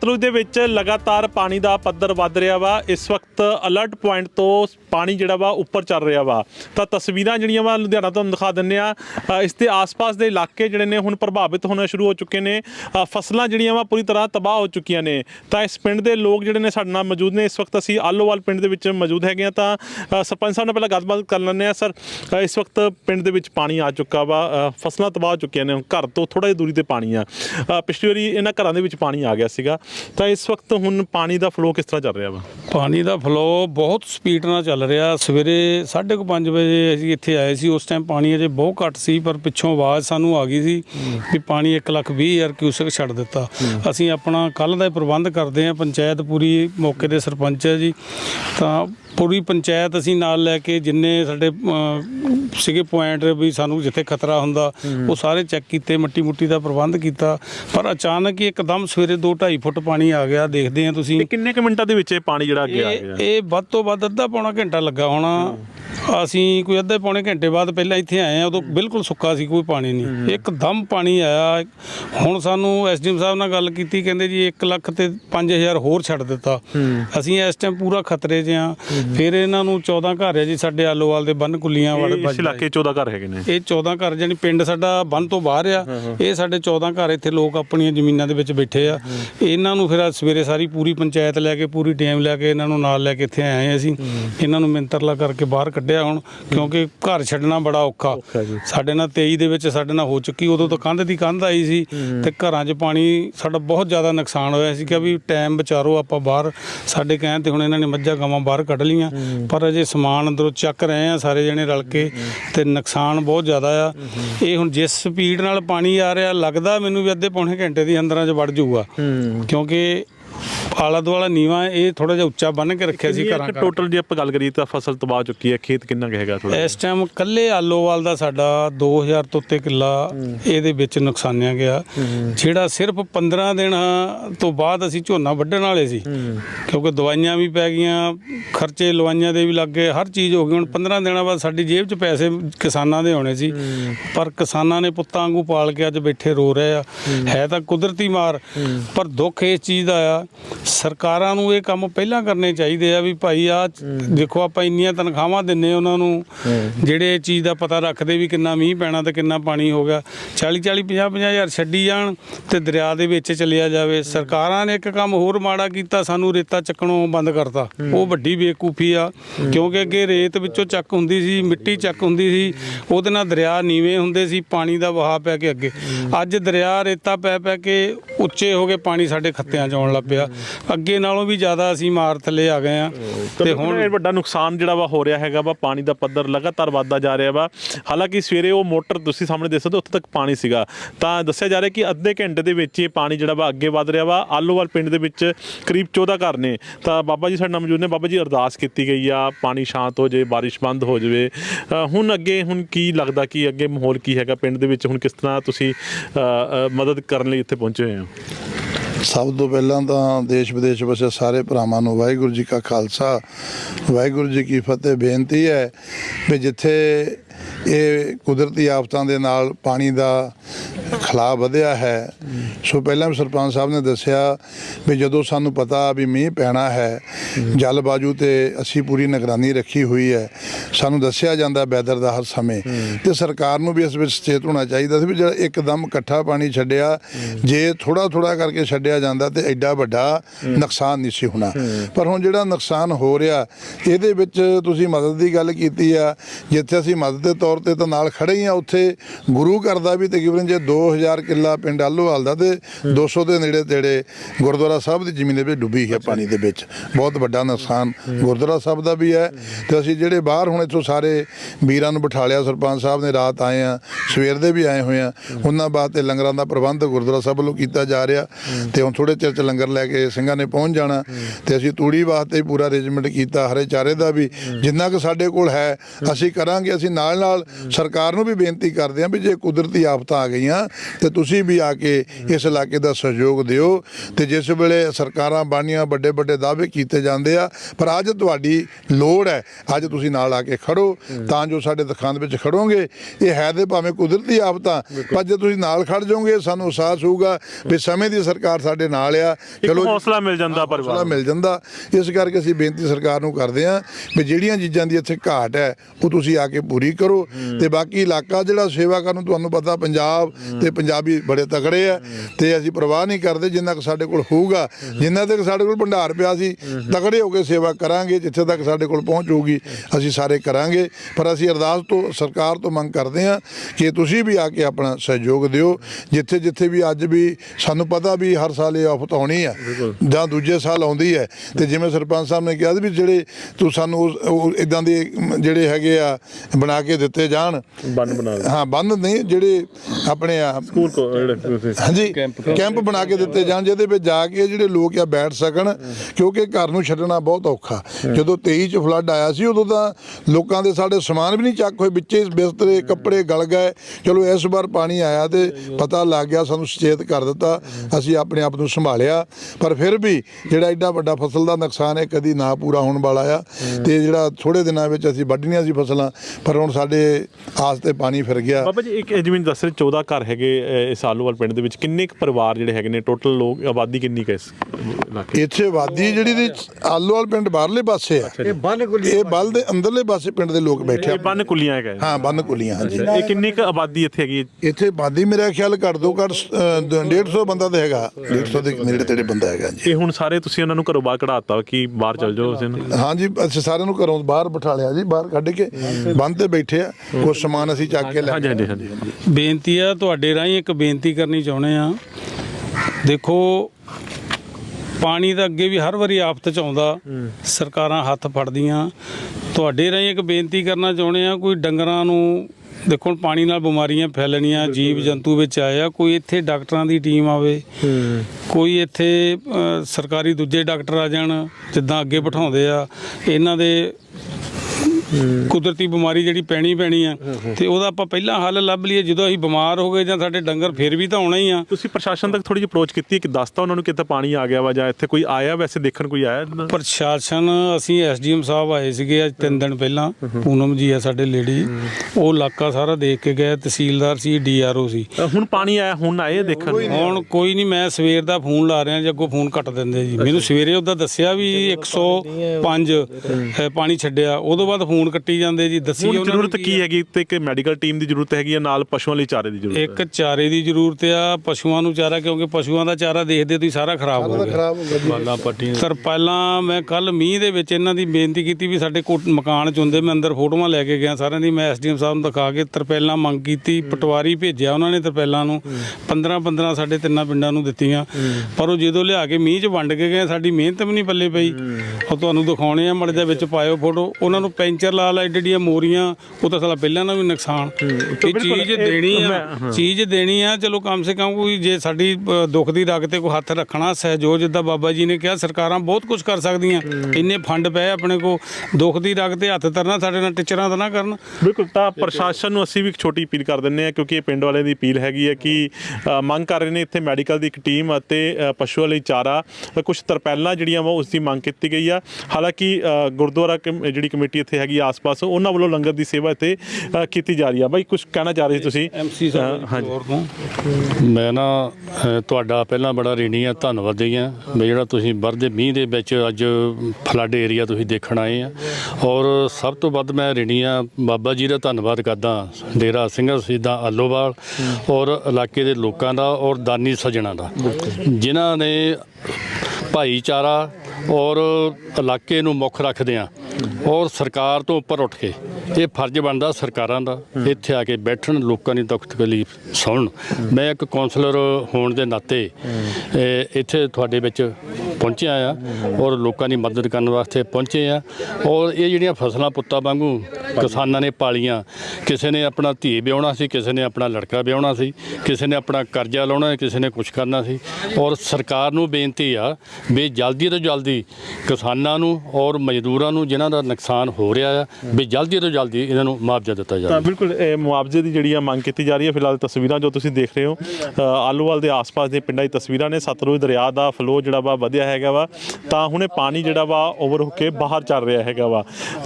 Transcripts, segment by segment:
ਸਤਲੁਜ ਦੇ ਵਿੱਚ ਲਗਾਤਾਰ ਪਾਣੀ ਦਾ ਪੱਧਰ ਵੱਧ ਰਿਹਾ ਵਾ। ਇਸ ਵਕਤ ਅਲਰਟ ਪੁਆਇੰਟ ਤੋਂ ਪਾਣੀ ਜਿਹੜਾ ਵਾ ਉੱਪਰ ਚੱਲ ਰਿਹਾ ਵਾ। ਤਾਂ ਤਸਵੀਰਾਂ ਜਿਹੜੀਆਂ ਵਾ ਲੁਧਿਆਣਾ ਤੋਂ ਦਿਖਾ ਦਿੰਨੇ ਆ ਇਸ ਦੇ ਆਸ-ਪਾਸ ਦੇ ਇਲਾਕੇ ਜਿਹੜੇ ਨੇ ਹੁਣ ਪ੍ਰਭਾਵਿਤ ਹੋਣਾ ਸ਼ੁਰੂ ਹੋ ਚੁੱਕੇ ਨੇ। ਫਸਲਾਂ ਜਿਹੜੀਆਂ ਵਾ ਪੂਰੀ ਤਰ੍ਹਾਂ ਤਬਾਹ ਹੋ ਚੁੱਕੀਆਂ ਨੇ। ਤਾਂ ਇਸ ਪਿੰਡ ਦੇ ਲੋਕ ਜਿਹੜੇ ਨੇ ਸਾਡੇ ਨਾਲ ਮੌਜੂਦ ਨੇ। ਇਸ ਵਕਤ ਅਸੀਂ ਆਲੋਵਾਲ ਪਿੰਡ ਦੇ ਵਿੱਚ ਮੌਜੂਦ ਹੈਗੇ ਆ ਤਾਂ ਸਰਪੰਚ ਸਾਹਿਬ ਨਾਲ ਪਹਿਲਾਂ ਗੱਲਬਾਤ ਕਰ ਲੈਂਦੇ ਆ ਸਰ ਇਸ ਵਕਤ ਪਿੰਡ ਦੇ ਵਿੱਚ ਪਾਣੀ ਆ ਚੁੱਕਾ ਵਾ। ਫਸਲਾਂ ਤਬਾਹ ਹੋ ਚੁੱਕੀਆਂ ਨੇ। ਘਰ ਤੋਂ ਥੋੜਾ ਜਿਹਾ ਦੂਰੀ ਤੇ ਪਾਣੀ ਆ। ਪਿਛਲੀ ਵਾਰੀ ਇਹਨਾਂ ਘਰਾਂ ਦੇ ਵਿੱਚ ਪਾਣੀ ਆ ਗਿਆ ਸੀਗਾ। ਤਾਂ ਇਸ ਵਕਤ ਹੁਣ ਪਾਣੀ ਦਾ ਫਲੋ ਕਿਸ ਤਰ੍ਹਾਂ ਚੱਲ ਰਿਹਾ ਵਾ? ਪਾਣੀ ਦਾ ਫਲੋ ਬਹੁਤ ਸਪੀਡ ਨਾਲ ਚੱਲ ਰਿਹਾ। ਸਵੇਰੇ 5:30 ਵਜੇ ਅਸੀਂ ਇੱਥੇ ਆਏ ਸੀ। ਉਸ ਟਾਈਮ ਪਾਣੀ ਅਜੇ ਬਹੁਤ ਘੱਟ ਸੀ, ਪਰ ਪਿੱਛੋਂ ਆਵਾਜ਼ ਸਾਨੂੰ ਆ ਗਈ ਸੀ ਵੀ ਪਾਣੀ 1 ਲੱਖ 20 ਹਜ਼ਾਰ ਕਿਊਸਕ ਛੱਡ ਦਿੱਤਾ। ਅਸੀਂ ਆਪਣਾ ਕੱਲ ਦਾ ਹੀ ਪ੍ਰਬੰਧ ਕਰਦੇ ਹਾਂ, ਪੰਚਾਇਤ ਪੂਰੀ ਮੌਕੇ ਦੇ ਸਰਪੰਚ ਹੈ ਜੀ। ਤਾਂ ਪੂਰੀ ਪੰਚਾਇਤ ਅਸੀਂ ਨਾਲ ਲੈ ਕੇ ਜਿੰਨੇ ਸਾਡੇ ਅਮ, ਸੀਗੇ ਪੁਆਇੰਟ ਵੀ ਸਾਨੂੰ ਜਿੱਥੇ ਖਤਰਾ ਹੁੰਦਾ ਉਹ ਸਾਰੇ ਚੈੱਕ ਕੀਤੇ ਮਿੱਟੀ ਮੁੱਟੀ ਦਾ ਪ੍ਰਬੰਧ ਕੀਤਾ। ਪਰ ਅਚਾਨਕ ਹੀ ਇੱਕਦਮ ਸਵੇਰੇ 2.5 ਫੁੱਟ ਪਾਣੀ ਆ ਗਿਆ ਦੇਖਦੇ ਆ ਤੁਸੀਂ। ਤੇ ਕਿੰਨੇ ਕੁ ਮਿੰਟਾਂ ਦੇ ਵਿੱਚ ਇਹ ਪਾਣੀ ਜਿਹੜਾ ਅੱਗੇ ਆ ਇਹ ਗਿਆ? ਇਹ ਵੱਧ ਤੋਂ ਵੱਧ ਅੱਧਾ ਪੌਣਾ ਘੰਟਾ ਲੱਗਾ ਹੋਣਾ। ਅਸੀਂ ਕੋਈ ਅੱਧੇ ਪੌਣੇ ਘੰਟੇ ਬਾਅਦ ਪਹਿਲਾਂ ਇੱਥੇ ਆਏ ਆ ਉਦੋਂ ਬਿਲਕੁਲ ਸੁੱਕਾ ਸੀ ਕੋਈ ਪਾਣੀ ਨਹੀਂ। ਇੱਕਦਮ ਪਾਣੀ ਆਇਆ। ਹੁਣ ਸਾਨੂੰ ਐਸਡੀਐਮ ਸਾਹਿਬ ਨਾਲ ਗੱਲ ਕੀਤੀ ਕਹਿੰਦੇ ਜੀ 1 ਲੱਖ ਤੇ 5000 ਹੋਰ ਛੱਡ ਦਿੱਤਾ। ਅਸੀਂ ਇਸ ਟਾਈਮ ਪੂਰਾ ਖਤਰੇ 'ਚ ਆ ਫਿਰ ਇਹਨਾਂ ਨੂੰ 14 ਘਰ ਹੈ ਜੀ ਸਾਡੇ ਆਲੋਵਾਲ ਦੇ ਬੰਨ ਕੁੱਲੀਆਂ ਵਾਲੇ ਇਹ ਇਸ ਇਲਾਕੇ 'ਚ ਉਹਦਾ ਘਰ ਹੈਗੇ ਨੇ। ਇਹ 14 ਘਰ ਜਾਨੀ ਪਿੰਡ ਸਾਡਾ ਬੰਨ ਤੋਂ ਬਾਹਰ ਆ। ਇਹ ਸਾਡੇ 14 ਘਰ ਇੱਥੇ ਲੋਕ ਆਪਣੀਆਂ ਜ਼ਮੀਨਾਂ ਦੇ ਵਿੱਚ ਬੈਠੇ ਆ। ਇਹਨਾਂ ਨੂੰ ਫਿਰ ਅੱਜ ਸਵੇਰੇ ਸਾਰੀ ਪੂਰੀ ਪੰਚਾਇਤ ਲੈ ਕੇ ਪੂਰੀ ਟੀਮ ਲੈ ਕੇ ਇਹਨਾਂ ਨੂੰ ਨਾਲ ਲੈ ਕੇ ਇੱਥੇ ਆਏ ਅਸੀਂ। ਇਹਨਾਂ ਨੂੰ ਮਿੰਤਰਲਾ ਕਰਕੇ ਬਾਹਰ ਕੱਢਿਆ ਹੁਣ ਕਿਉਂਕਿ ਘਰ ਛੱਡਣਾ ਬੜਾ ਔਖਾ। ਸਾਡੇ ਨਾਲ 23 ਦੇ ਵਿੱਚ ਸਾਡੇ ਨਾਲ ਹੋ ਚੁੱਕੀ ਉਦੋਂ ਤਾਂ ਕੰਧ ਦੀ ਕੰਧ ਆਈ ਸੀ ਤੇ ਘਰਾਂ 'ਚ ਪਾਣੀ ਸਾਡਾ ਬਹੁਤ ਜ਼ਿਆਦਾ ਨੁਕਸਾਨ ਹੋਇਆ ਸੀ ਕਿ ਵੀ ਟਾਈਮ ਵਿਚਾਰੋ ਆਪਾਂ ਬਾਹਰ। ਸਾਡੇ ਕਹਿਣ ਤੇ ਹੁਣ ਇਹਨਾਂ ਨੇ ਮੱਝਾਂ ਗਾਵਾਂ ਬਾਹਰ ਕੱਢ ਲੀਆਂ ਪਰ ਅਜੇ ਸਮਾਨ ਅੰਦਰੋਂ ਚੱਕ ਰਹੇ ਆ ਸਾਰੇ ਜਣੇ ਰਲ ਕੇ ਤੇ ਨੁਕਸਾਨ ਬਹੁਤ ਜ਼ਿਆਦਾ ਆ। ਇਹ ਹੁਣ ਜਿਸ ਸਪੀਡ ਨਾਲ ਪਾਣੀ ਆ ਰਿਹਾ ਲੱਗਦਾ ਮੈਨੂੰ ਵੀ ਅੱਧੇ ਪੌਣੇ ਘੰਟੇ ਦੀ ਅੰਦਰਾਂ 'ਚ ਵੜ ਜਾਊਗਾ। ਕਿਉਂਕਿ ਆਲਾ ਦੁਆਲਾ ਨੀਵਾ ਇਹ ਥੋੜਾ ਜਿਹਾ ਉੱਚਾ ਬੰਨ ਕੇ ਰੱਖਿਆ ਸੀ ਘਰਾਂ ਘਰ। ਟੋਟਲ ਜੇ ਆਪਾਂ ਗੱਲ ਕਰੀਏ ਤਾਂ ਫਸਲ ਤਬਾਹ ਚੁੱਕੀ ਹੈ ਖੇਤ ਕਿੰਨਾ ਕੁ ਹੈਗਾ ਥੋੜਾ ਇਸ ਟਾਈਮ ਕੱਲੇ ਆਲੋਵਾਲ ਦਾ ਸਾਡਾ 2000 ਤੋਂ ਉੱਤੇ ਕਿੱਲਾ ਇਹਦੇ ਵਿੱਚ ਨੁਕਸਾਨਿਆ ਗਿਆ। ਜਿਹੜਾ ਸਿਰਫ 15 ਦਿਨ ਤੋਂ ਬਾਅਦ ਅਸੀਂ ਝੋਨਾ ਵੱਢਣ ਵਾਲੇ ਸੀ ਕਿਉਂਕਿ ਦਵਾਈਆਂ ਵੀ ਪੈ ਗਈਆਂ ਖਰਚੇ ਲਵਾਈਆਂ ਦੇ ਵੀ ਲੱਗ ਗਏ ਹਰ ਚੀਜ਼ ਹੋ ਗਈ। ਹੁਣ 15 ਦਿਨਾਂ ਬਾਅਦ ਸਾਡੀ ਜੇਬ 'ਚ ਪੈਸੇ ਕਿਸਾਨਾਂ ਦੇ ਆਉਣੇ ਸੀ ਪਰ ਕਿਸਾਨਾਂ ਨੇ ਪੁੱਤਾਂ ਵਾਂਗੂ ਪਾਲ ਕੇ ਅੱਜ ਬੈਠੇ ਰੋ ਰਹੇ ਆ। ਹੈ। ਤਾਂ ਕੁਦਰਤੀ ਮਾਰ ਪਰ ਦੁੱਖ ਇਸ ਚੀਜ਼ ਦਾ ਆ ਸਰਕਾਰਾਂ ਨੂੰ ਇਹ ਕੰਮ ਪਹਿਲਾਂ ਕਰਨੇ ਚਾਹੀਦੇ ਆ ਵੀ ਭਾਈ ਆ ਦੇਖੋ ਆਪਾਂ ਇੰਨੀਆਂ ਤਨਖਾਹਾਂ ਦਿੰਨੇ ਉਹਨਾਂ ਨੂੰ ਜਿਹੜੇ ਚੀਜ਼ ਦਾ ਪਤਾ ਰੱਖਦੇ ਵੀ ਕਿੰਨਾ ਮੀਂਹ ਪੈਣਾ ਤੇ ਕਿੰਨਾ ਪਾਣੀ ਹੋ ਗਿਆ। 40 40 50 50 ਹਜ਼ਾਰ ਛੱਡੀ ਜਾਣ ਤੇ ਦਰਿਆ ਦੇ ਵਿੱਚ ਚਲਿਆ ਜਾਵੇ। ਸਰਕਾਰਾਂ ਨੇ ਇੱਕ ਕੰਮ ਹੋਰ ਮਾੜਾ ਕੀਤਾ ਸਾਨੂੰ ਰੇਤਾ ਚੱਕਣੋਂ ਬੰਦ ਕਰਤਾ। ਉਹ ਵੱਡੀ ਬੇਕੂਫੀ ਆ ਕਿਉਂਕਿ ਅੱਗੇ ਰੇਤ ਵਿੱਚੋਂ ਚੱਕ ਹੁੰਦੀ ਸੀ ਮਿੱਟੀ ਚੱਕ ਹੁੰਦੀ ਸੀ ਉਹਦੇ ਨਾਲ ਦਰਿਆ ਨੀਵੇਂ ਹੁੰਦੇ ਸੀ ਪਾਣੀ ਦਾ ਵਹਾਅ ਪੈ ਕੇ ਅੱਗੇ। ਅੱਜ ਦਰਿਆ ਰੇਤਾ ਪੈ ਪੈ ਕੇ ਉੱਚੇ ਹੋ ਕੇ ਪਾਣੀ ਸਾਡੇ ਖੱਤਿਆਂ 'ਚ ਆਉਣ ਲੱਗ ਪਿਆ। ਅੱਗੇ ਨਾਲੋਂ ਵੀ ਜ਼ਿਆਦਾ ਅਸੀਂ ਮਾਰ ਥੱਲੇ ਆ ਗਏ ਆ। ਤੇ ਹੁਣ ਇਹ ਵੱਡਾ ਨੁਕਸਾਨ ਜਿਹੜਾ ਵਾ ਹੋ ਰਿਹਾ ਹੈਗਾ ਵਾ ਪਾਣੀ ਦਾ ਪੱਧਰ ਲਗਾਤਾਰ ਵੱਧਦਾ ਜਾ ਰਿਹਾ ਵਾ। ਹਾਲਾਂਕਿ ਸਵੇਰੇ ਉਹ ਮੋਟਰ ਤੁਸੀਂ ਸਾਹਮਣੇ ਦੇਖ ਸਕਦੇ ਹੋ ਉੱਥੇ ਤੱਕ ਪਾਣੀ ਸੀਗਾ। ਤਾਂ ਦੱਸਿਆ ਜਾ ਰਿਹਾ ਕਿ ਅੱਧੇ ਘੰਟੇ ਦੇ ਵਿੱਚ ਇਹ ਪਾਣੀ ਜਿਹੜਾ ਵਾ ਅੱਗੇ ਵੱਧ ਰਿਹਾ ਵਾ। ਆਲੋਵਾਲ ਪਿੰਡ ਦੇ ਵਿੱਚ ਕਰੀਬ 14 ਘਰ ਨੇ। ਤਾਂ ਬਾਬਾ ਜੀ ਸਾਡੇ ਨਾਲ ਮੌਜੂਦ ਨੇ। ਬਾਬਾ ਜੀ ਅਰਦਾਸ ਕੀਤੀ ਗਈ ਆ ਪਾਣੀ ਸ਼ਾਂਤ ਹੋ ਜਾਏ ਬਾਰਿਸ਼ ਬੰਦ ਹੋ ਜਾਵੇ। ਹੁਣ ਅੱਗੇ ਹੁਣ ਕੀ ਲੱਗਦਾ ਕਿ ਅੱਗੇ ਮਾਹੌਲ ਕੀ ਹੈਗਾ ਪਿੰਡ ਦੇ ਵਿੱਚ? ਹੁਣ ਕਿਸ ਤਰ੍ਹਾਂ ਤੁਸੀਂ ਮਦਦ ਕਰਨ ਲਈ ਇੱਥੇ ਪਹੁੰਚੇ ਹੋਏ ਹੋ? ਸਭ ਤੋਂ ਪਹਿਲਾਂ ਤਾਂ ਦੇਸ਼ ਵਿਦੇਸ਼ ਵਸੇ ਸਾਰੇ ਭਰਾਵਾਂ ਨੂੰ ਵਾਹਿਗੁਰੂ ਜੀ ਕਾ ਖਾਲਸਾ। ਵਾਹਿਗੁਰੂ ਜੀ ਕੀ ਫਤਿਹ। ਬੇਨਤੀ ਹੈ ਵੀ ਜਿੱਥੇ ਇਹ ਕੁਦਰਤੀ ਆਫਤਾਂ ਦੇ ਨਾਲ ਪਾਣੀ ਦਾ ਖਲਾ ਵਧਿਆ ਹੈ। ਸੋ ਪਹਿਲਾਂ ਵੀ ਸਰਪੰਚ ਸਾਹਿਬ ਨੇ ਦੱਸਿਆ ਵੀ ਜਦੋਂ ਸਾਨੂੰ ਪਤਾ ਵੀ ਮੀਂਹ ਪੈਣਾ ਹੈ, ਜਲ ਬਾਜ਼ੂ ਤੇ ਅਸੀਂ ਪੂਰੀ ਨਿਗਰਾਨੀ ਰੱਖੀ ਹੋਈ ਹੈ। ਸਾਨੂੰ ਦੱਸਿਆ ਜਾਂਦਾ ਵੈਦਰ ਦਾ ਹਰ ਸਮੇਂ। ਤੇ ਸਰਕਾਰ ਨੂੰ ਵੀ ਇਸ ਵਿੱਚ ਸਚੇਤ ਹੋਣਾ ਚਾਹੀਦਾ ਸੀ ਵੀ ਜਿਹੜਾ ਇੱਕਦਮ ਇਕੱਠਾ ਪਾਣੀ ਛੱਡਿਆ, ਜੇ ਥੋੜਾ ਥੋੜਾ ਕਰਕੇ ਛੱਡਿਆ ਜਾਂਦਾ ਤੇ ਐਡਾ ਵੱਡਾ ਨੁਕਸਾਨ ਨਹੀਂ ਸੀ ਹੋਣਾ। ਪਰ ਹੁਣ ਜਿਹੜਾ ਨੁਕਸਾਨ ਹੋ ਰਿਹਾ, ਇਹਦੇ ਵਿੱਚ ਤੁਸੀਂ ਮਦਦ ਦੀ ਗੱਲ ਕੀਤੀ ਆ, ਜਿੱਥੇ ਅਸੀਂ ਮਦਦ ਦੇ ਤੌਰ ਤੇ ਤਾਂ ਨਾਲ ਖੜੇ ਹੀ ਆ। ਉੱਥੇ ਗੁਰੂ ਘਰ ਦਾ ਵੀ ਤਕਰੀਬਨ ਜੇ 2000 ਕਿੱਲਾ ਪਿੰਡ ਆਲੋਵਾਲ ਦਾ ਤੇ 200 ਦੇ ਨੇੜੇ ਤੇੜੇ ਗੁਰਦੁਆਰਾ ਸਾਹਿਬ ਦੀ ਜ਼ਮੀਨ ਦੇ ਵਿੱਚ ਡੁੱਬੀ ਹੈ ਪਾਣੀ ਦੇ ਵਿੱਚ। ਬਹੁਤ ਵੱਡਾ ਨੁਕਸਾਨ ਗੁਰਦੁਆਰਾ ਸਾਹਿਬ ਦਾ ਵੀ ਹੈ ਤੇ ਅਸੀਂ ਜਿਹੜੇ ਬਾਹਰ ਹੁਣ ਇੱਥੋਂ ਸਾਰੇ ਵੀਰਾਂ ਨੂੰ ਬਿਠਾ ਲਿਆ, ਸਰਪੰਚ ਸਾਹਿਬ ਨੇ ਰਾਤ ਆਏ ਆ, ਸਵੇਰ ਦੇ ਵੀ ਆਏ ਹੋਏ ਆ। ਉਹਨਾਂ ਵਾਸਤੇ ਲੰਗਰਾਂ ਦਾ ਪ੍ਰਬੰਧ ਗੁਰਦੁਆਰਾ ਸਾਹਿਬ ਵੱਲੋਂ ਕੀਤਾ ਜਾ ਰਿਹਾ ਤੇ ਹੁਣ ਥੋੜੇ ਚਿਰ ਚ ਲੰਗਰ ਲੈ ਕੇ ਸਿੰਘਾਂ ਨੇ ਪਹੁੰਚ ਜਾਣਾ ਤੇ ਅਸੀਂ ਤੂੜੀ ਵਾਸਤੇ ਪੂਰਾ ਅਰੇਂਜਮੈਂਟ ਕੀਤਾ, ਹਰੇ ਚਾਰੇ ਦਾ ਵੀ। ਜਿੰਨਾ ਕੁ ਸਾਡੇ ਕੋਲ ਹੈ, ਅਸੀਂ ਕਰਾਂਗੇ, ਅਸੀਂ ਨਾਲ ਨਾਲ ਸਰਕਾਰ ਨੂੰ ਵੀ ਬੇਨਤੀ ਕਰਦੇ ਹਾਂ ਵੀ ਜੇ ਕੁਦਰਤੀ ਆਫਤਾਂ ਆ ਗਈਆਂ ਆ ਤੇ ਤੁਸੀਂ ਵੀ ਆ ਕੇ ਇਸ ਇਲਾਕੇ ਦਾ ਸਹਿਯੋਗ ਦਿਓ। ਤੇ ਜਿਸ ਵੇਲੇ ਸਰਕਾਰਾਂ ਬਾਣੀਆਂ ਵੱਡੇ ਵੱਡੇ ਦਾਅਵੇ ਕੀਤੇ ਜਾਂਦੇ ਆ ਪਰ ਅੱਜ ਤੁਹਾਡੀ ਲੋੜ ਹੈ ਅੱਜ ਤੁਸੀਂ ਨਾਲ ਆ ਕੇ ਖੜੋ ਤਾਂ ਜੋ ਸਾਡੇ ਦਖਾਂਦ ਵਿੱਚ ਖੜੋਗੇ। ਇਹ ਹੈ ਤੇ ਭਾਵੇਂ ਕੁਦਰਤੀ ਆਫਤਾਂ ਪਰ ਜੇ ਤੁਸੀਂ ਨਾਲ ਖੜ ਜਾਓਗੇ ਸਾਨੂੰ ਅਹਿਸਾਸ ਹੋਊਗਾ ਵੀ ਸਮੇਂ ਦੀ ਸਰਕਾਰ ਸਾਡੇ ਨਾਲ ਆ। ਇੱਕ ਹੌਸਲਾ ਮਿਲ ਜਾਂਦਾ ਹੌਸਲਾ ਪਰਿਵਾਰ ਨੂੰ। ਮਿਲ ਜਾਂਦਾ। ਇਸ ਕਰਕੇ ਅਸੀਂ ਬੇਨਤੀ ਸਰਕਾਰ ਨੂੰ ਕਰਦੇ ਹਾਂ ਵੀ ਜਿਹੜੀਆਂ ਚੀਜ਼ਾਂ ਦੀ ਇੱਥੇ ਘਾਟ ਹੈ ਉਹ ਤੁਸੀਂ ਆ ਕੇ ਪੂਰੀ ਕਰੋ। ਤੇ ਬਾਕੀ ਇਲਾਕਾ ਜਿਹੜਾ ਸੇਵਾ ਕਰਨ ਨੂੰ ਤੁਹਾਨੂੰ ਪਤਾ ਪੰਜਾਬ ਤੇ ਪੰਜਾਬੀ ਬੜੇ ਤਕੜੇ ਆ ਤੇ ਅਸੀਂ ਪ੍ਰਵਾਹ ਨਹੀਂ ਕਰਦੇ ਜਿੰਨਾ ਕੁ ਸਾਡੇ ਕੋਲ ਹੋਊਗਾ। ਜਿੰਨਾ ਤੱਕ ਸਾਡੇ ਕੋਲ ਭੰਡਾਰ ਪਿਆ ਸੀ, ਤਕੜੇ ਹੋ ਕੇ ਸੇਵਾ ਕਰਾਂਗੇ, ਜਿੱਥੇ ਤੱਕ ਸਾਡੇ ਕੋਲ ਪਹੁੰਚ ਹੋਊਗੀ, ਅਸੀਂ ਸਾਰੇ ਕਰਾਂਗੇ। ਪਰ ਅਸੀਂ ਅਰਦਾਸ ਤੋਂ, ਸਰਕਾਰ ਤੋਂ ਮੰਗ ਕਰਦੇ ਹਾਂ ਕਿ ਤੁਸੀਂ ਵੀ ਆ ਕੇ ਆਪਣਾ ਸਹਿਯੋਗ ਦਿਓ। ਜਿੱਥੇ ਜਿੱਥੇ ਵੀ ਅੱਜ ਵੀ ਸਾਨੂੰ ਪਤਾ ਵੀ ਹਰ ਸਾਲ ਇਹ ਆਫਤ ਆਉਣੀ ਹੈ ਜਾਂ ਦੂਜੇ ਸਾਲ ਆਉਂਦੀ ਹੈ, ਤੇ ਜਿਵੇਂ ਸਰਪੰਚ ਸਾਹਿਬ ਨੇ ਕਿਹਾ ਸੀ ਵੀ ਜਿਹੜੇ ਤੂੰ ਸਾਨੂੰ ਇਦਾਂ ਦੇ ਜਿਹੜੇ ਹੈਗੇ ਆ, ਬਣਾ ਕੇ ਦਿੱਤੇ ਜਾਣ। ਬੰਨ ਬਣਾ ਦੇ। ਹਾਂ ਬੰਦ ਨਹੀਂ ਜਿਹੜੇ ਆਪਣੇ ਆ ਸਕੂਲ ਕੋ ਜਿਹੜੇ ਹਾਂਜੀ ਕੈਂਪ ਬਣਾ ਕੇ ਦਿੱਤੇ ਜਾਣ ਜਿਹਦੇ ਵਿੱਚ ਜਾ ਕੇ ਜਿਹੜੇ ਲੋਕ ਆ ਬੈਠ ਸਕਣ ਕਿਉਂਕਿ ਘਰ ਨੂੰ ਛੱਡਣਾ ਬਹੁਤ ਔਖਾ। ਜਦੋਂ 23 ਚ ਫਲੱਡ ਆਇਆ ਸੀ ਉਦੋਂ ਤਾਂ ਲੋਕਾਂ ਦੇ ਸਾਡੇ ਸਮਾਨ ਵੀ ਨਹੀਂ ਚੱਕ ਹੋਏ ਵਿੱਚੇ ਬਿਸਤਰੇ ਕੱਪੜੇ ਗਲ ਗਏ। ਚਲੋ ਇਸ ਵਾਰ ਪਾਣੀ ਆਇਆ ਤੇ ਪਤਾ ਲੱਗ ਗਿਆ ਸਾਨੂੰ ਸੁਚੇਤ ਕਰ ਦਿੱਤਾ। ਅਸੀਂ ਆਪਣੇ ਆਪ ਨੂੰ ਸੰਭਾਲਿਆ। ਪਰ ਫਿਰ ਵੀ ਜਿਹੜਾ ਐਡਾ ਵੱਡਾ ਫਸਲ ਦਾ ਨੁਕਸਾਨ ਹੈ ਕਦੀ ਨਾ ਪੂਰਾ ਹੋਣ ਵਾਲਾ ਆ। ਤੇ ਜਿਹੜਾ ਥੋੜੇ ਦਿਨਾਂ ਵਿੱਚ ਅਸੀਂ ਵੱਢਣੀਆਂ ਸੀ ਫਸਲਾਂ ਪਰ ਹੁਣ ਸਾਡੇ ਆਸ ਤੇ ਪਾਣੀ ਫਿਰ ਗਿਆ। ਬਾਬਾ ਜੀ ਇੱਕ ਜਿਵੇਂ ਦੱਸ ਰਹੇ 14 ਘਰ ਹੈਗੇ ਅਹ, ਇਸ ਆਲੂਵਾਲ ਪਿੰਡ ਦੇ ਵਿੱਚ। ਕਿੰਨੇ ਕੁ ਪਰਿਵਾਰ ਜਿਹੜੇ ਹੈਗੇ ਨੇ? ਟੋਟਲ ਲੋਕ ਆਬਾਦੀ ਕਿੰਨੀ ਕੁ ਹੈ ਇਸ ਇਲਾਕੇ ਇੱਥੇ ਵਾਦੀ ਜਿਹੜੀ ਦੀ ਆਲੋਵਾਲ ਪਿੰਡ ਬਾਹਰਲੇ ਪਾਸੇ ਆ ਇਹ ਬੰਨ ਗੁੱਲੀ ਇਹ ਬਲ ਦੇ ਅੰਦਰਲੇ ਪਾਸੇ ਪਿੰਡ ਦੇ ਲੋਕ ਬੈਠੇ ਇਹ ਆ ਬੰਨ ਕੁਲੀਆਂ ਹੈਗਾ ਹਾਂ ਬੰਨ ਕੁਲੀਆਂ ਹਾਂਜੀ। ਇਹ ਕਿੰਨੀ ਕੁ ਆਬਾਦੀ ਇੱਥੇ ਹੈਗੀ ਹੈ? ਇੱਥੇ ਬਾਦੀ ਮੇਰਾ ਖਿਆਲ ਘੱਟ ਦੋ ਘੱਟ ਅ, ਦ- 150 ਬੰਦਾ ਤੇ ਹੈਗਾ। 150 ਦੇ ਨੇੜੇ ਤੇੜੇ ਬੰਦਾ ਹੈਗਾ ਜੀ ਇਹ ਹੁਣ ਸਾਰੇ ਤੁਸੀਂ ਉਹਨਾਂ ਨੂੰ ਘਰੋਂ ਬਾਹਰ ਕਢਾਤਾ ਕਿ ਬਾਹਰ ਚਲ ਜਾਓ ਉਸ ਦਿਨ? ਹਾਂਜੀ ਅਸੀਂ ਸਾਰਿਆਂ ਨੂੰ ਘਰੋਂ ਬਾਹਰ ਬਿਠਾ ਲਿਆ ਜੀ ਬਾਹਰ ਕੱਢ ਕੇ। ਬੰਨ ਤੇ ਬੈਠੇ ਆ। ਕੁਝ ਸਮਾਨ ਅਸੀਂ ਚੱਕ ਕੇ ਲੈ ਹਾਂਜੀ ਹਾਂਜੀ ਹਾਂਜੀ ਬੇਨਤੀ ਆ ਤੁਹਾਡੇ ਰਾਹੀਂ ਇੱਕ ਬੇਨਤੀ ਕਰਨੀ ਚਾਹੁੰਦੇ ਆ। ਦੇਖੋ ਪਾਣੀ ਦਾ ਅੱਗੇ ਵੀ ਹਰ ਵਾਰੀ ਆਫਤ ਚ ਆਉਂਦਾ। ਸਰਕਾਰਾਂ ਹੱਥ ਫੜਦੀਆਂ। ਤੁਹਾਡੇ ਰਾਹੀਂ ਇੱਕ ਬੇਨਤੀ ਕਰਨਾ ਚਾਹੁੰਦੇ ਆ ਕੋਈ ਡੰਗਰਾਂ ਨੂੰ ਦੇਖੋ ਪਾਣੀ ਨਾਲ ਬਿਮਾਰੀਆਂ ਫੈਲਣੀਆਂ ਜੀਵ ਜੰਤੂ ਵਿੱਚ ਆਏ ਆ ਕੋਈ ਇੱਥੇ ਡਾਕਟਰਾਂ ਦੀ ਟੀਮ ਆਵੇ। ਕੋਈ ਇੱਥੇ ਸਰਕਾਰੀ ਦੂਜੇ ਡਾਕਟਰ ਆ ਜਾਣ ਜਿੱਦਾਂ ਅੱਗੇ ਬਿਠਾਉਂਦੇ ਆ। ਇਹਨਾਂ ਦੇ ਕੁਦਰਤੀ ਬਿਮਾਰੀ ਜਿਹੜੀ ਪੈਣੀ ਪੈਣੀ ਆ ਤੇ ਉਹਦਾ ਆਪਾਂ ਪਹਿਲਾਂ ਹੱਲ ਲੱਭ ਲਈਏ ਜਦੋਂ ਅਸੀਂ ਬਿਮਾਰ ਹੋ ਗਏ ਜਾਂ ਸਾਡੇ ਡੰਗਰ ਫੇਰ ਵੀ ਤਾਂ ਆਉਣਾ ਹੀ ਆ। ਤੁਸੀਂ ਪ੍ਰਸ਼ਾਸਨ ਤੱਕ ਥੋੜੀ ਜਿਹੀ ਅਪਰੋਚ ਕੀਤੀ ਕਿ ਦੱਸਤਾ ਉਹਨਾਂ ਨੂੰ ਕਿ ਇੱਥੇ ਪਾਣੀ ਆ ਗਿਆ ਵਾ ਜਾਂ ਇੱਥੇ ਕੋਈ ਆਇਆ ਵੈਸੇ ਦੇਖਣ ਕੋਈ ਆਇਆ ਪ੍ਰਸ਼ਾਸਨ ਅਸੀਂ ਐਸਡੀਐਮ ਸਾਹਿਬ ਆਏ ਸੀਗੇ ਅੱਜ ਤਿੰਨ ਦਿਨ ਪਹਿਲਾਂ ਪੂਨਮ ਜੀ ਆ ਸਾਡੇ ਲੇਡੀ ਉਹ ਇਲਾਕਾ ਸਾਰਾ ਦੇਖ ਕੇ ਗਏ ਤਹਿਸੀਲਦਾਰ ਸੀ ਡੀਆਰਓ ਸੀ। ਹੁਣ ਪਾਣੀ ਆਇਆ ਹੁਣ ਆਏ ਦੇਖਣ? ਹੁਣ ਕੋਈ ਨਹੀਂ ਮੈਂ ਸਵੇਰ ਦਾ ਫੋਨ ਲਾ ਰਿਹਾ ਜੀ ਅੱਗੋਂ ਫੋਨ ਕੱਟ ਦਿੰਦੇ ਜੀ। ਮੈਨੂੰ ਸਵੇਰੇ ਉਹਦਾ ਦੱਸਿਆ ਵੀ 105 ਅ, ਪਾਣੀ ਛੱਡਿਆ। ਉਦੋਂ ਬਾਅਦ ਫੋਨ ਕੱਟੀ ਜਾਂਦੇ ਜੀ ਦੱਸੀ ਹੁਣ ਉਹਨਾਂ ਨੂੰ ਜ਼ਰੂਰਤ ਕੀ ਹੈਗੀ ਤੇ ਕਿ ਮੈਡੀਕਲ ਟੀਮ ਦੀ ਜ਼ਰੂਰਤ ਹੈਗੀ ਹੈ ਨਾਲ ਪਸ਼ੂਆਂ ਲਈ ਚਾਰੇ ਦੀ ਜ਼ਰੂਰਤ ਹੈ। ਇੱਕ ਚਾਰੇ ਦੀ ਜ਼ਰੂਰਤ ਆ ਪਸ਼ੂਆਂ ਨੂੰ ਚਾਰਾ ਕਿਉਂਕਿ ਪਸ਼ੂਆਂ ਦਾ ਚਾਰਾ ਦੇਖਦੇ ਤੁਸੀਂ ਸਾਰਾ ਖਰਾਬ ਹੋ ਗਿਆ। ਖਰਾਬ ਹੋ ਗਿਆ ਬਾਲਾ ਸਰ ਪਹਿਲਾਂ ਮੈਂ ਕੱਲ ਮੀਂਹ ਦੇ ਵਿੱਚ ਇਹਨਾਂ ਦੀ ਬੇਨਤੀ ਕੀਤੀ ਵੀ ਸਾਡੇ ਕੋਲ ਮਕਾਨ ਚ ਹੁੰਦੇ ਮੈਂ ਅੰਦਰ ਫੋਟੋਆਂ ਲੈ ਕੇ ਗਿਆ ਸਾਰਿਆਂ ਦੀ ਮੈਂ ਐਸਡੀਐਮ ਸਾਹਿਬ ਨੂੰ ਦਿਖਾ ਕੇ ਤਰਪੈਲਾਂ ਮੰਗ ਕੀਤੀ ਪਟਵਾਰੀ ਭੇਜਿਆ ਉਹਨਾਂ ਨੇ ਤਰਪੈਲਾਂ ਨੂੰ 15 15 ਸਾਡੇ ਤਿੰਨਾਂ ਪਿੰਡਾਂ ਨੂੰ ਦਿੱਤੀਆਂ। ਪਰ ਉਹ ਜਦੋਂ ਲਿਆ ਕੇ ਮੀਂਹ ਚ ਵੰਡ ਕੇ ਗਏ ਸਾਡੀ ਮਿਹਨਤ ਵੀ ਨਹੀਂ ਪੱਲੇ ਪਈ। ਉਹ ਤੁਹਾਨੂੰ ਦਿਖਾਉਣੇ ਆ ਮੜ ਜਾ ਵਿੱਚ ਪਾਇਓ ਫੋਟੋ ਉਹਨਾਂ ਨੂੰ ਪੈਂਚਰ ਲਾ ਲਾ ਏਡੀਆਂ ਮੋਰੀਆਂ ਉਹ ਤਾਂ ਸਾਲਾ ਪਹਿਲਾਂ ਨਾਲ ਵੀ ਨੁਕਸਾਨ। ਇਹ ਚੀਜ਼ ਦੇਣੀ ਆ ਚੀਜ਼ ਦੇਣੀ ਆ ਚਲੋ ਕਮ ਸੇ ਕਮ ਕੋਈ ਜੇ ਸਾਡੀ ਦੁੱਖ ਦੀ ਰਗ ਤੇ ਕੋਈ ਹੱਥ ਰੱਖਣਾ ਸਹਿਯੋਗ ਜਿੱਦਾਂ ਬਾਬਾ ਜੀ ਨੇ ਕਿਹਾ ਸਰਕਾਰਾਂ ਬਹੁਤ ਕੁਝ ਕਰ ਸਕਦੀਆਂ। ਇੰਨੇ ਫੰਡ ਪਏ ਆਪਣੇ ਕੋ ਦੁੱਖ ਦੀ ਰਗ ਤੇ ਹੱਥ ਤਰਨਾ ਸਾਡੇ ਨਾਲ ਟਿਚਰਾਂ ਤਾਂ ਨਾ ਕਰਨ। ਬਿਲਕੁਲ ਤਾਂ ਪ੍ਰਸ਼ਾਸਨ ਨੂੰ ਅਸੀਂ ਵੀ ਇੱਕ ਛੋਟੀ ਅਪੀਲ ਕਰ ਦਿੰਨੇ ਆ ਕਿਉਂਕਿ ਇਹ ਪਿੰਡ ਵਾਲਿਆਂ ਦੀ ਅਪੀਲ ਹੈਗੀ ਹੈ ਕਿ ਮੰਗ ਕਰ ਰਹੇ ਨੇ ਇੱਥੇ ਮੈਡੀਕਲ ਦੀ ਇੱਕ ਟੀਮ ਅਤੇ ਪਸ਼ੂਆਂ ਲਈ ਚਾਰਾ ਕੁਝ ਤਰਪੈਲਾਂ ਜਿਹੜੀਆਂ ਵਾ ਉਸ ਦੀ ਮੰਗ ਕੀਤੀ ਗਈ ਆ। ਹਾਲਾਂਕਿ ਗੁਰਦੁਆਰਾ ਜਿਹੜੀ ਕਮੇਟੀ ਇੱਥੇ ਹੈਗੀ ਆਸ-ਪਾਸ ਉਹਨਾਂ ਵੱਲੋਂ ਲੰਗਰ ਦੀ ਸੇਵਾ ਇੱਥੇ ਅ, ਕੀਤੀ ਜਾ ਰਹੀ ਆ। ਬਾਈ ਕੁਝ ਕਹਿਣਾ ਚਾਹ ਰਹੇ ਸੀ ਤੁਸੀਂ? ਐਮਸੀ ਸਾਹਿਬ ਹਾਂਜੀ। ਹੋਰ ਤੋਂ ਮੈਂ ਨਾ ਅਹ, ਤੁਹਾਡਾ ਪਹਿਲਾਂ ਬੜਾ ਰੀਣੀ ਆ ਧੰਨਵਾਦੀ ਆ। ਵੀ ਜਿਹੜਾ ਤੁਸੀਂ ਵਰਦੇ ਮੀਂਹ ਦੇ ਵਿੱਚ ਅੱਜ ਫਲੱਡ ਏਰੀਆ ਤੁਸੀਂ ਦੇਖਣ ਆਏ ਆ। ਔਰ ਸਭ ਤੋਂ ਵੱਧ ਮੈਂ ਰੀਣੀ ਆ ਬਾਬਾ ਜੀ ਦਾ ਧੰਨਵਾਦ ਕਰਦਾ ਡੇਰਾ ਸਿੰਘਾਂ ਸਿੱਧਾ ਆਲੋਵਾਲ ਔਰ ਇਲਾਕੇ ਦੇ ਲੋਕਾਂ ਦਾ ਔਰ ਦਾਨੀ ਸੱਜਣਾ ਦਾ। ਜਿਨ੍ਹਾਂ ਨੇ ਭਾਈਚਾਰਾ ਔਰ ਇਲਾਕੇ ਨੂੰ ਮੁੱਖ ਰੱਖਦੇ ਆ ਔਰ ਸਰਕਾਰ ਤੋਂ ਉੱਪਰ ਉੱਠ ਕੇ ਇਹ ਫਰਜ਼ ਬਣਦਾ ਸਰਕਾਰਾਂ ਦਾ ਇੱਥੇ ਆ ਕੇ ਬੈਠਣ, ਲੋਕਾਂ ਦੀ ਦੁੱਖ ਤਕਲੀਫ ਸੁਣਨ। ਮੈਂ ਇੱਕ ਕਾਉਂਸਲਰ ਹੋਣ ਦੇ ਨਾਤੇ ਇੱਥੇ ਤੁਹਾਡੇ ਵਿੱਚ ਪਹੁੰਚਿਆ ਆ ਔਰ ਲੋਕਾਂ ਦੀ ਮਦਦ ਕਰਨ ਵਾਸਤੇ ਪਹੁੰਚੇ ਆ ਔਰ ਇਹ ਜਿਹੜੀਆਂ ਫਸਲਾਂ ਪੁੱਤਾਂ ਵਾਂਗੂ ਕਿਸਾਨਾਂ ਨੇ ਪਾਲੀਆਂ, ਕਿਸੇ ਨੇ ਆਪਣਾ ਧੀ ਵਿਆਹੁਣਾ ਸੀ, ਕਿਸੇ ਨੇ ਆਪਣਾ ਲੜਕਾ ਵਿਆਹੁਣਾ ਸੀ, ਕਿਸੇ ਨੇ ਆਪਣਾ ਕਰਜ਼ਾ ਲਾਉਣਾ, ਕਿਸੇ ਨੇ ਕੁਝ ਕਰਨਾ ਸੀ ਔਰ ਸਰਕਾਰ ਨੂੰ ਬੇਨਤੀ ਆ ਵੀ ਜਲਦੀ ਤੋਂ ਜਲਦੀ ਕਿਸਾਨਾਂ ਨੂੰ ਔਰ ਮਜ਼ਦੂਰਾਂ ਨੂੰ ਜਿਨ੍ਹਾਂ ਦਾ ਨੁਕਸਾਨ ਹੋ ਰਿਹਾ ਆ ਵੀ ਜਲਦੀ ਤੋਂ ਜਲਦੀ ਇਹਨਾਂ ਨੂੰ ਮੁਆਵਜ਼ਾ ਦਿੱਤਾ ਤਾਂ ਜਾਵੇ ਬਿਲਕੁਲ ਇਹ ਮੁਆਵਜ਼ੇ ਦੀ ਜਿਹੜੀ ਆ ਮੰਗ ਕੀਤੀ ਜਾ ਰਹੀ ਹੈ ਫਿਲਹਾਲ ਤਸਵੀਰਾਂ ਜੋ ਤੁਸੀਂ ਦੇਖ ਰਹੇ ਹੋ ਅ, ਆਲੂਵਾਲ ਦੇ ਆਸ-ਪਾਸ ਦੇ ਪਿੰਡਾਂ ਦੀ ਤਸਵੀਰਾਂ ਨੇ ਸਤਲੁਜ ਦਰਿਆ ਦਾ ਫਲੋ ਜਿਹੜਾ ਵਾ ਵਧਿਆ ਹੈਗਾ ਵਾ ਤਾਂ ਹੁਣੇ ਪਾਣੀ ਜਿਹੜਾ ਵਾ ਓਵਰ ਹੋ ਕੇ ਬਾਹਰ ਚੱਲ ਰਿਹਾ ਹੈਗਾ ਵਾ।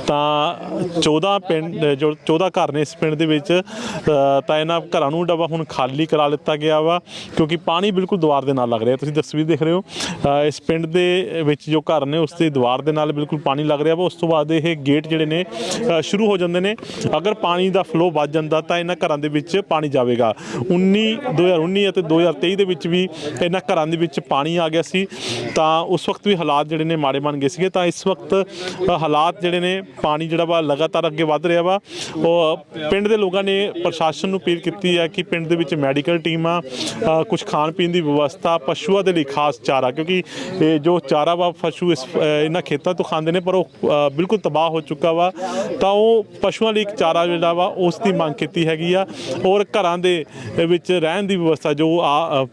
ਤਾਂ 14 ਪਿੰਡ ਜੋ 14 ਘਰ ਨੇ ਇਸ ਪਿੰਡ ਦੇ ਵਿੱਚ ਅ, ਤਾਂ ਇਹਨਾਂ ਘਰਾਂ ਨੂੰ ਜਿਹੜਾ ਵਾ ਹੁਣ ਖਾਲੀ ਕਰਾ ਲਿੱਤਾ ਗਿਆ ਵਾ ਕਿਉਂਕਿ ਪਾਣੀ ਬਿਲਕੁਲ ਦੀਵਾਰ ਦੇ ਨਾਲ ਲੱਗ ਰਿਹਾ। ਤੁਸੀਂ ਤਸਵੀਰ ਦੇਖ ਰਹੇ ਹੋ ਅ, ਇਸ ਪਿੰਡ ਦੇ ਵਿੱਚ ਜੋ ਜੋ ਘਰ ਨੇ, ਉਸ ਦੀ ਦੀਵਾਰ ਦੇ ਨਾਲ ਬਿਲਕੁਲ ਪਾਣੀ ਲੱਗ ਰਿਹਾ ਵਾ। ਉਸ ਤੋਂ ਬਾਅਦ ਇਹ ਗੇਟ ਜਿਹੜੇ ਨੇ ਸ਼ੁਰੂ ਹੋ ਜਾਂਦੇ ਨੇ। ਅਗਰ ਪਾਣੀ ਦਾ ਫਲੋ ਵੱਧ ਜਾਂਦਾ ਤਾਂ ਇਹਨਾਂ ਘਰਾਂ ਦੇ ਵਿੱਚ ਪਾਣੀ ਜਾਵੇਗਾ। 19 2019 ਅਤੇ 2023 ਦੇ ਵਿੱਚ ਵੀ ਇਹਨਾਂ ਘਰਾਂ ਦੇ ਵਿੱਚ ਪਾਣੀ ਆ ਗਿਆ ਸੀ। ਤਾਂ ਉਸ ਵਕਤ ਵੀ ਹਾਲਾਤ ਜਿਹੜੇ ਨੇ ਮਾੜੇ ਬਣ ਗਏ ਸੀਗੇ। ਤਾਂ ਇਸ ਵਕਤ ਹਾਲਾਤ ਜਿਹੜੇ ਨੇ, ਪਾਣੀ ਜਿਹੜਾ ਵਾ ਲਗਾਤਾਰ ਅੱਗੇ ਵੱਧ ਰਿਹਾ ਵਾ। ਉਹ ਪਿੰਡ ਦੇ ਲੋਕਾਂ ਨੇ ਪ੍ਰਸ਼ਾਸਨ ਨੂੰ ਅਪੀਲ ਕੀਤੀ ਹੈ ਕਿ ਪਿੰਡ ਦੇ ਵਿੱਚ ਮੈਡੀਕਲ ਟੀਮਾਂ ਕੁਝ ਖਾਣ ਪੀਣ ਦੀ ਵਿਵਸਥਾ ਪਸ਼ੂਆਂ ਦੇ ਲਈ ਖਾਸ ਚਾਰਾ, ਕਿਉਂਕਿ ਇਹ ਜੋ ਚਾਰਾ ਵਾ ਪਸ਼ੂ ਇਸ ਇਹਨਾਂ ਖੇਤਾਂ ਤੋਂ ਖਾਂਦੇ ਨੇ, ਪਰ ਉਹ ਬਿਲਕੁਲ ਤਬਾਹ ਹੋ ਚੁੱਕਾ ਵਾ। ਤਾਂ ਉਹ ਪਸ਼ੂਆਂ ਲਈ ਇੱਕ ਚਾਰਾ ਜਿਹੜਾ ਵਾ, ਉਸ ਦੀ ਮੰਗ ਕੀਤੀ ਹੈਗੀ ਆ। ਔਰ ਘਰਾਂ ਦੇ ਵਿੱਚ ਰਹਿਣ ਦੀ ਵਿਵਸਥਾ ਜੋ ਆ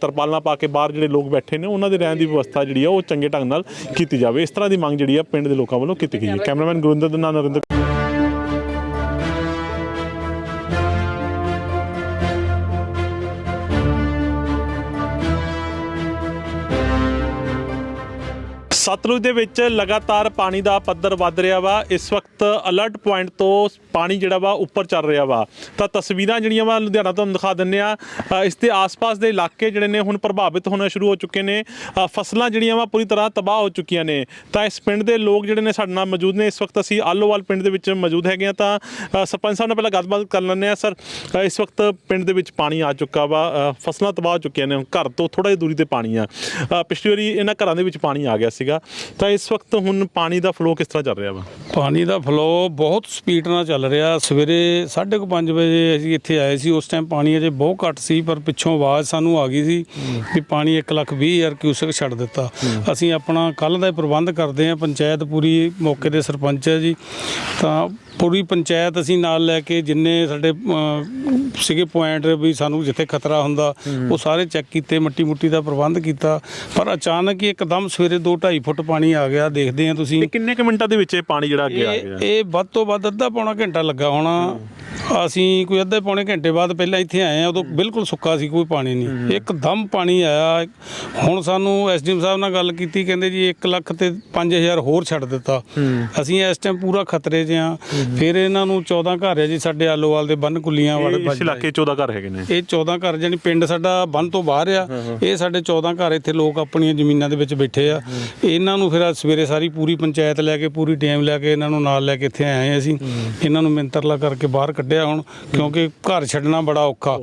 ਤਰਪਾਲਾਂ ਪਾ ਕੇ ਬਾਹਰ ਜਿਹੜੇ ਲੋਕ ਬੈਠੇ ਨੇ, ਉਹਨਾਂ ਦੇ ਰਹਿਣ ਦੀ ਵਿਵਸਥਾ ਜਿਹੜੀ ਆ, ਉਹ ਚੰਗੇ ਢੰਗ ਨਾਲ ਕੀਤੀ ਜਾਵੇ। ਇਸ ਤਰ੍ਹਾਂ ਦੀ ਮੰਗ ਜਿਹੜੀ ਆ, ਪਿੰਡ ਦੇ ਲੋਕਾਂ ਵੱਲੋਂ ਕੀਤੀ ਗਈ ਹੈ। ਕੈਮਰਾਮੈਨ ਗੁਰਿੰਦਰ ਦੇ ਨਾਲ ਨਰਿੰਦਰ ਸਤਲੁਜ ਦੇ ਵਿੱਚ ਲਗਾਤਾਰ ਪਾਣੀ ਦਾ ਪੱਧਰ ਵੱਧ ਰਿਹਾ ਵਾ। ਇਸ ਵਕਤ ਅਲਰਟ ਪੁਆਇੰਟ ਤੋਂ ਪਾਣੀ ਜਿਹੜਾ ਵਾ ਉੱਪਰ ਚੱਲ ਰਿਹਾ ਵਾ। ਤਾਂ ਤਸਵੀਰਾਂ ਜਿਹੜੀਆਂ ਵਾ ਲੁਧਿਆਣਾ ਤੋਂ ਦਿਖਾ ਦਿੰਨੇ ਆ ਇਸ ਦੇ ਆਸ-ਪਾਸ ਦੇ ਇਲਾਕੇ ਜਿਹੜੇ ਨੇ ਹੁਣ ਪ੍ਰਭਾਵਿਤ ਹੋਣਾ ਸ਼ੁਰੂ ਹੋ ਚੁੱਕੇ ਨੇ। ਫਸਲਾਂ ਜਿਹੜੀਆਂ ਵਾ ਪੂਰੀ ਤਰ੍ਹਾਂ ਤਬਾਹ ਹੋ ਚੁੱਕੀਆਂ ਨੇ। ਤਾਂ ਇਸ ਪਿੰਡ ਦੇ ਲੋਕ ਜਿਹੜੇ ਨੇ ਸਾਡੇ ਨਾਲ ਮੌਜੂਦ ਨੇ। ਇਸ ਵਕਤ ਅਸੀਂ ਆਲੋਵਾਲ ਪਿੰਡ ਦੇ ਵਿੱਚ ਮੌਜੂਦ ਹੈਗੇ ਆ ਤਾਂ ਸਰਪੰਚ ਸਾਹਿਬ ਨਾਲ ਪਹਿਲਾਂ ਗੱਲਬਾਤ ਕਰ ਲੈਂਦੇ ਆ ਸਰ ਇਸ ਵਕਤ ਪਿੰਡ ਦੇ ਵਿੱਚ ਪਾਣੀ ਆ ਚੁੱਕਾ ਵਾ। ਫਸਲਾਂ ਤਬਾਹ ਹੋ ਚੁੱਕੀਆਂ ਨੇ। ਘਰ ਤੋਂ ਥੋੜਾ ਜਿਹਾ ਦੂਰੀ ਤੇ ਪਾਣੀ ਆ। ਪਿਛਲੀ ਵਾਰੀ ਇਹਨਾਂ ਘਰਾਂ ਦੇ ਵਿੱਚ ਪਾਣੀ ਆ ਗਿਆ ਸੀਗਾ। ਤਾਂ ਇਸ ਵਕਤ ਹੁਣ ਪਾਣੀ ਦਾ ਫਲੋ ਕਿਸ ਤਰ੍ਹਾਂ ਚੱਲ ਰਿਹਾ ਵਾ? ਪਾਣੀ ਦਾ ਫਲੋ ਬਹੁਤ ਸਪੀਡ ਨਾਲ ਚੱਲ ਰਿਹਾ। ਸਵੇਰੇ 5:30 ਵਜੇ ਅਸੀਂ ਇੱਥੇ ਆਏ ਸੀ। ਉਸ ਟਾਈਮ ਪਾਣੀ ਅਜੇ ਬਹੁਤ ਘੱਟ ਸੀ, ਪਰ ਪਿੱਛੋਂ ਆਵਾਜ਼ ਸਾਨੂੰ ਆ ਗਈ ਸੀ ਵੀ ਪਾਣੀ 1 ਲੱਖ 20 ਹਜ਼ਾਰ ਕਿਊਸਕ ਛੱਡ ਦਿੱਤਾ। ਅਸੀਂ ਆਪਣਾ ਕੱਲ ਦਾ ਪ੍ਰਬੰਧ ਕਰਦੇ ਹਾਂ। ਪੰਚਾਇਤ ਪੂਰੀ ਮੌਕੇ ਦੇ ਸਰਪੰਚ ਹੈ ਜੀ। ਤਾਂ ਪੂਰੀ ਪੰਚਾਇਤ ਅਸੀਂ ਨਾਲ ਲੈ ਕੇ ਜਿੰਨੇ ਸਾਡੇ ਸੀਗੇ ਪੁਆਇੰਟ ਵੀ ਸਾਨੂੰ ਜਿੱਥੇ ਖਤਰਾ ਹੁੰਦਾ, ਉਹ ਸਾਰੇ ਚੈੱਕ ਕੀਤੇ ਮਿੱਟੀ ਮੁੱਟੀ ਦਾ ਪ੍ਰਬੰਧ ਕੀਤਾ। ਪਰ ਅਚਾਨਕ ਹੀ ਇੱਕਦਮ ਸਵੇਰੇ 2.5 ਫੁੱਟ ਪਾਣੀ ਆ ਗਿਆ। ਦੇਖਦੇ ਆ ਤੁਸੀਂ। ਕਿੰਨੇ ਕੁ ਮਿੰਟਾਂ ਦੇ ਵਿੱਚ ਇਹ ਪਾਣੀ ਜਿਹੜਾ ਅੱਗੇ ਆ ਇਹ ਗਿਆ ਇਹ ਵੱਧ ਤੋਂ ਵੱਧ ਅੱਧਾ ਪੌਣਾ ਘੰਟਾ ਲੱਗਾ ਹੋਣਾ। ਅਸੀਂ ਕੋਈ ਅੱਧੇ ਪੌਣੇ ਘੰਟੇ ਬਾਅਦ ਪਹਿਲਾਂ ਇੱਥੇ ਆਏ ਆ ਉਦੋਂ ਬਿਲਕੁਲ ਸੁੱਕਾ ਸੀ ਕੋਈ ਪਾਣੀ ਨਹੀਂ। ਇੱਕਦਮ ਪਾਣੀ ਆਇਆ। ਹੁਣ ਸਾਨੂੰ ਐਸਡੀਐਮ ਸਾਹਿਬ ਨਾਲ ਗੱਲ ਕੀਤੀ ਕਹਿੰਦੇ ਜੀ 1 ਲੱਖ ਤੇ 5000 ਹੋਰ ਛੱਡ ਦਿੱਤਾ। ਅਸੀਂ ਇਸ ਟਾਈਮ ਪੂਰਾ ਖਤਰੇ 'ਚ ਆ ਫਿਰ ਇਹਨਾਂ ਨੂੰ 14 ਘਰ ਹੈ ਜੀ ਸਾਡੇ ਆਲੋਵਾਲ ਦੇ ਬੰਨ ਕੁੱਲੀਆਂ ਵਾਲੇ ਇਸ ਇਲਾਕੇ 14 ਘਰ ਹੈਗੇ ਨੇ। ਇਹ 14 ਘਰ ਜਾਨੀ ਪਿੰਡ ਸਾਡਾ ਬੰਨ ਤੋਂ ਬਾਹਰ ਆ। ਇਹ ਸਾਡੇ 14 ਘਰ ਇੱਥੇ ਲੋਕ ਆਪਣੀਆਂ ਜ਼ਮੀਨਾਂ ਦੇ ਵਿੱਚ ਬੈਠੇ ਆ। ਇਹਨਾਂ ਨੂੰ ਫਿਰ ਅੱਜ ਸਵੇਰੇ ਸਾਰੀ ਪੂਰੀ ਪੰਚਾਇਤ ਲੈ ਕੇ ਪੂਰੀ ਟੀਮ ਲੈ ਕੇ ਇਹਨਾਂ ਨੂੰ ਨਾਲ ਲੈ ਕੇ ਇੱਥੇ ਆਏ ਹਾਂ ਅਸੀਂ। ਇਹਨਾਂ ਨੂੰ ਮਿੰਤਰਲਾ ਕਰਕੇ ਬਾਹਰ ਕੱਢਿਆ ਹੁਣ ਕਿਉਂਕਿ ਘਰ ਛੱਡਣਾ ਬੜਾ ਔਖਾ।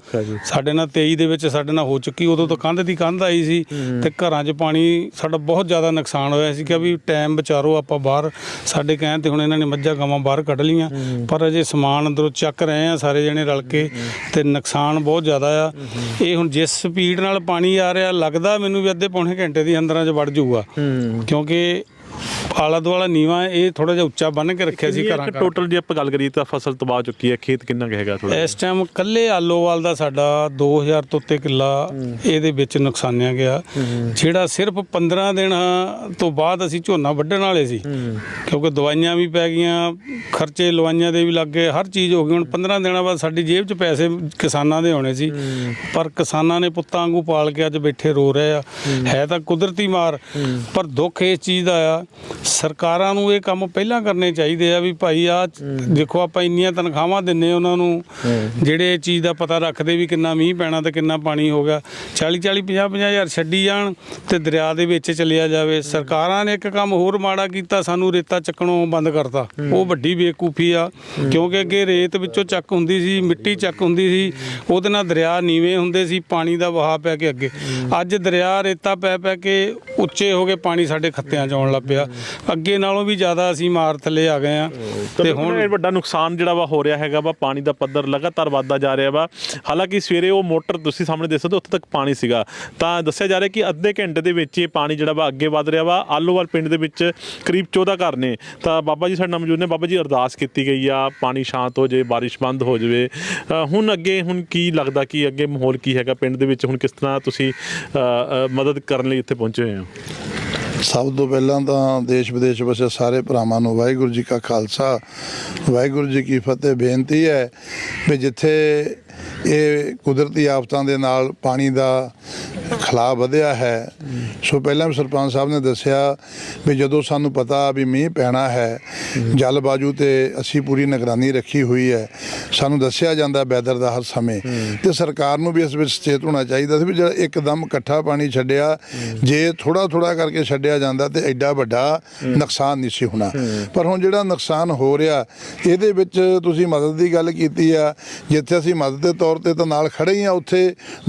ਸਾਡੇ ਨਾਲ 23 ਦੇ ਵਿੱਚ ਸਾਡੇ ਨਾਲ ਹੋ ਚੁੱਕੀ ਉਦੋਂ ਤਾਂ ਕੰਧ ਦੀ ਕੰਧ ਆਈ ਸੀ ਤੇ ਘਰਾਂ 'ਚ ਪਾਣੀ ਸਾਡਾ ਬਹੁਤ ਜ਼ਿਆਦਾ ਨੁਕਸਾਨ ਹੋਇਆ ਸੀ। ਕਿ ਵੀ ਟਾਈਮ ਵਿਚਾਰੋ ਆਪਾਂ ਬਾਹਰ ਸਾਡੇ ਕਹਿਣ ਤੇ ਹੁਣ ਇਹਨਾਂ ਨੇ ਮੱਝਾਂ ਗਾਵਾਂ ਬਾਹਰ ਕੱਢ ਲੀਆਂ ਪਰ ਅਜੇ ਸਮਾਨ ਅੰਦਰੋਂ ਚੱਕ ਰਹੇ ਆ ਸਾਰੇ ਜਣੇ ਰਲ ਕੇ ਤੇ ਨੁਕਸਾਨ ਬਹੁਤ ਜ਼ਿਆਦਾ ਆ। ਇਹ ਹੁਣ ਜਿਸ ਸਪੀਡ ਨਾਲ ਪਾਣੀ ਆ ਰਿਹਾ ਲੱਗਦਾ ਮੈਨੂੰ ਵੀ ਅੱਧੇ ਪੌਣੇ ਘੰਟੇ ਦੀ ਅੰਦਰਾਂ 'ਚ ਵੜ ਜਾਊਗਾ। ਕਿਉਂਕਿ ਆਲਾ ਦੁਆਲਾ ਨੀਵਾ ਇਹ ਥੋੜਾ ਜਿਹਾ ਉੱਚਾ ਬੰਨ ਕੇ ਰੱਖਿਆ ਸੀ ਘਰਾਂ ਘਰ। ਟੋਟਲ ਜੇ ਆਪਾਂ ਗੱਲ ਕਰੀਏ ਤਾਂ ਫਸਲ ਤਬਾਹ ਚੁੱਕੀ ਹੈ ਖੇਤ ਕਿੰਨਾ ਕੁ ਹੈਗਾ ਥੋੜਾ ਇਸ ਟਾਈਮ ਕੱਲੇ ਆਲੋਵਾਲ ਦਾ ਸਾਡਾ 2000 ਤੋਂ ਉੱਤੇ ਕਿੱਲਾ ਇਹਦੇ ਵਿੱਚ ਨੁਕਸਾਨਿਆ ਗਿਆ। ਜਿਹੜਾ ਸਿਰਫ 15 ਦਿਨ ਤੋਂ ਬਾਅਦ ਅਸੀਂ ਝੋਨਾ ਵੱਢਣ ਵਾਲੇ ਸੀ ਕਿਉਂਕਿ ਦਵਾਈਆਂ ਵੀ ਪੈ ਗਈਆਂ ਖਰਚੇ ਲਵਾਈਆਂ ਦੇ ਵੀ ਲੱਗ ਗਏ ਹਰ ਚੀਜ਼ ਹੋ ਗਈ। ਹੁਣ 15 ਦਿਨਾਂ ਬਾਅਦ ਸਾਡੀ ਜੇਬ 'ਚ ਪੈਸੇ ਕਿਸਾਨਾਂ ਦੇ ਹੋਣੇ ਸੀ। ਪਰ ਕਿਸਾਨਾਂ ਨੇ ਪੁੱਤਾਂ ਵਾਂਗੂ ਪਾਲ ਕੇ ਅੱਜ ਬੈਠੇ ਰੋ ਰਹੇ ਆ। ਹੈ। ਤਾਂ ਕੁਦਰਤੀ ਮਾਰ ਪਰ ਦੁੱਖ ਇਸ ਚੀਜ਼ ਦਾ ਆ ਸਰਕਾਰਾਂ ਨੂੰ ਇਹ ਕੰਮ ਪਹਿਲਾਂ ਕਰਨੇ ਚਾਹੀਦੇ ਆ ਵੀ ਭਾਈ ਆ ਦੇਖੋ ਆਪਾਂ ਇੰਨੀਆਂ ਤਨਖਾਹਾਂ ਦਿੰਨੇ ਉਹਨਾਂ ਨੂੰ ਜਿਹੜੇ ਇਹ ਚੀਜ਼ ਦਾ ਪਤਾ ਰੱਖਦੇ ਵੀ ਕਿੰਨਾ ਮੀਂਹ ਪੈਣਾ ਤੇ ਕਿੰਨਾ ਪਾਣੀ ਹੋ ਗਿਆ। 40 40 50 50 ਹਜ਼ਾਰ ਛੱਡੀ ਜਾਣ ਤੇ ਦਰਿਆ ਦੇ ਵਿੱਚ ਚਲਿਆ ਜਾਵੇ। ਸਰਕਾਰਾਂ ਨੇ ਇੱਕ ਕੰਮ ਹੋਰ ਮਾੜਾ ਕੀਤਾ ਸਾਨੂੰ ਰੇਤਾ ਚੱਕਣੋਂ ਬੰਦ ਕਰਤਾ। ਉਹ ਵੱਡੀ ਬੇਕੂਫੀ ਆ ਕਿਉਂਕਿ ਅੱਗੇ ਰੇਤ ਵਿੱਚੋਂ ਚੱਕ ਹੁੰਦੀ ਸੀ ਮਿੱਟੀ ਚੱਕ ਹੁੰਦੀ ਸੀ ਉਹਦੇ ਨਾਲ ਦਰਿਆ ਨੀਵੇਂ ਹੁੰਦੇ ਸੀ ਪਾਣੀ ਦਾ ਵਹਾਅ ਪੈ ਕੇ ਅੱਗੇ। ਅੱਜ ਦਰਿਆ ਰੇਤਾ ਪੈ ਪੈ ਕੇ ਉੱਚੇ ਹੋ ਕੇ ਪਾਣੀ ਸਾਡੇ ਖੱਤਿਆਂ 'ਚ ਆਉਣ ਲੱਗ ਪਿਆ। ਅੱਗੇ ਨਾਲੋਂ ਵੀ ਜ਼ਿਆਦਾ ਅਸੀਂ ਮਾਰ ਥੱਲੇ ਆ ਗਏ ਆ ਤੇ ਹੁਣ ਇਹ ਵੱਡਾ ਨੁਕਸਾਨ ਜਿਹੜਾ ਵਾ ਹੋ ਰਿਹਾ ਹੈਗਾ ਵਾ ਪਾਣੀ ਦਾ ਪੱਧਰ ਲਗਾਤਾਰ ਵੱਧਦਾ ਜਾ ਰਿਹਾ ਵਾ। ਹਾਲਾਂਕਿ ਸਵੇਰੇ ਉਹ ਮੋਟਰ ਤੁਸੀਂ ਸਾਹਮਣੇ ਦੇਖ ਸਕਦੇ ਹੋ, ਉੱਥੇ ਤੱਕ ਪਾਣੀ ਸੀਗਾ। ਤਾਂ ਦੱਸਿਆ ਜਾ ਰਿਹਾ ਕਿ ਅੱਧੇ ਘੰਟੇ ਦੇ ਵਿੱਚ ਇਹ ਪਾਣੀ ਜਿਹੜਾ ਵਾ ਅੱਗੇ ਵੱਧ ਰਿਹਾ ਵਾ। ਆਲੋਵਾਲ ਪਿੰਡ ਦੇ ਵਿੱਚ ਕਰੀਬ 14 ਘਰ ਨੇ। ਤਾਂ ਬਾਬਾ ਜੀ ਸਾਡੇ ਨਾਲ ਮੌਜੂਦ ਨੇ। ਬਾਬਾ ਜੀ ਅਰਦਾਸ ਕੀਤੀ ਗਈ ਆ ਪਾਣੀ ਸ਼ਾਂਤ ਹੋ ਜਾਏ ਬਾਰਿਸ਼ ਬੰਦ ਹੋ ਜਾਵੇ। ਹੁਣ ਅੱਗੇ ਹੁਣ ਕੀ ਲੱਗਦਾ ਕਿ ਅੱਗੇ ਮਾਹੌਲ ਕੀ ਹੈਗਾ? ਪਿੰਡ ਦੇ ਵਿੱਚ ਹੁਣ ਕਿਸ ਤਰ੍ਹਾਂ ਤੁਸੀਂ ਮਦਦ ਕਰਨ ਲਈ ਇੱਥੇ ਪਹੁੰਚੇ ਹੋਏ ਹੋ? ਸਭ ਤੋਂ ਪਹਿਲਾਂ ਤਾਂ ਦੇਸ਼ ਵਿਦੇਸ਼ ਵਸੇ ਸਾਰੇ ਭਰਾਵਾਂ ਨੂੰ ਵਾਹਿਗੁਰੂ ਜੀ ਕਾ ਖਾਲਸਾ। ਵਾਹਿਗੁਰੂ ਜੀ ਕੀ ਫਤਿਹ। ਬੇਨਤੀ ਹੈ ਵੀ ਜਿੱਥੇ ਇਹ ਕੁਦਰਤੀ ਆਫਤਾਂ ਦੇ ਨਾਲ ਪਾਣੀ ਦਾ ਖਲਾ ਵਧਿਆ ਹੈ। ਸੋ ਪਹਿਲਾਂ ਵੀ ਸਰਪੰਚ ਸਾਹਿਬ ਨੇ ਦੱਸਿਆ ਵੀ ਜਦੋਂ ਸਾਨੂੰ ਪਤਾ ਵੀ ਮੀਂਹ ਪੈਣਾ ਹੈ, ਜਲ ਬਾਜ਼ੂ ਤੇ ਅਸੀਂ ਪੂਰੀ ਨਿਗਰਾਨੀ ਰੱਖੀ ਹੋਈ ਹੈ। ਸਾਨੂੰ ਦੱਸਿਆ ਜਾਂਦਾ ਵੈਦਰ ਦਾ ਹਰ ਸਮੇਂ। ਤੇ ਸਰਕਾਰ ਨੂੰ ਵੀ ਇਸ ਵਿੱਚ ਸਚੇਤ ਹੋਣਾ ਚਾਹੀਦਾ ਸੀ ਵੀ ਜਿਹੜਾ ਇੱਕਦਮ ਇਕੱਠਾ ਪਾਣੀ ਛੱਡਿਆ, ਜੇ ਥੋੜਾ ਥੋੜਾ ਕਰਕੇ ਛੱਡਿਆ ਜਾਂਦਾ ਤੇ ਐਡਾ ਵੱਡਾ ਨੁਕਸਾਨ ਨਹੀਂ ਸੀ ਹੋਣਾ। ਪਰ ਹੁਣ ਜਿਹੜਾ ਨੁਕਸਾਨ ਹੋ ਰਿਹਾ, ਇਹਦੇ ਵਿੱਚ ਤੁਸੀਂ ਮਦਦ ਦੀ ਗੱਲ ਕੀਤੀ ਆ, ਜਿੱਥੇ ਅਸੀਂ ਮਦਦ ਦੇ ਤੌਰ ਤੇ ਤਾਂ ਨਾਲ ਖੜੇ ਹੀ ਆ ਉੱਥੇ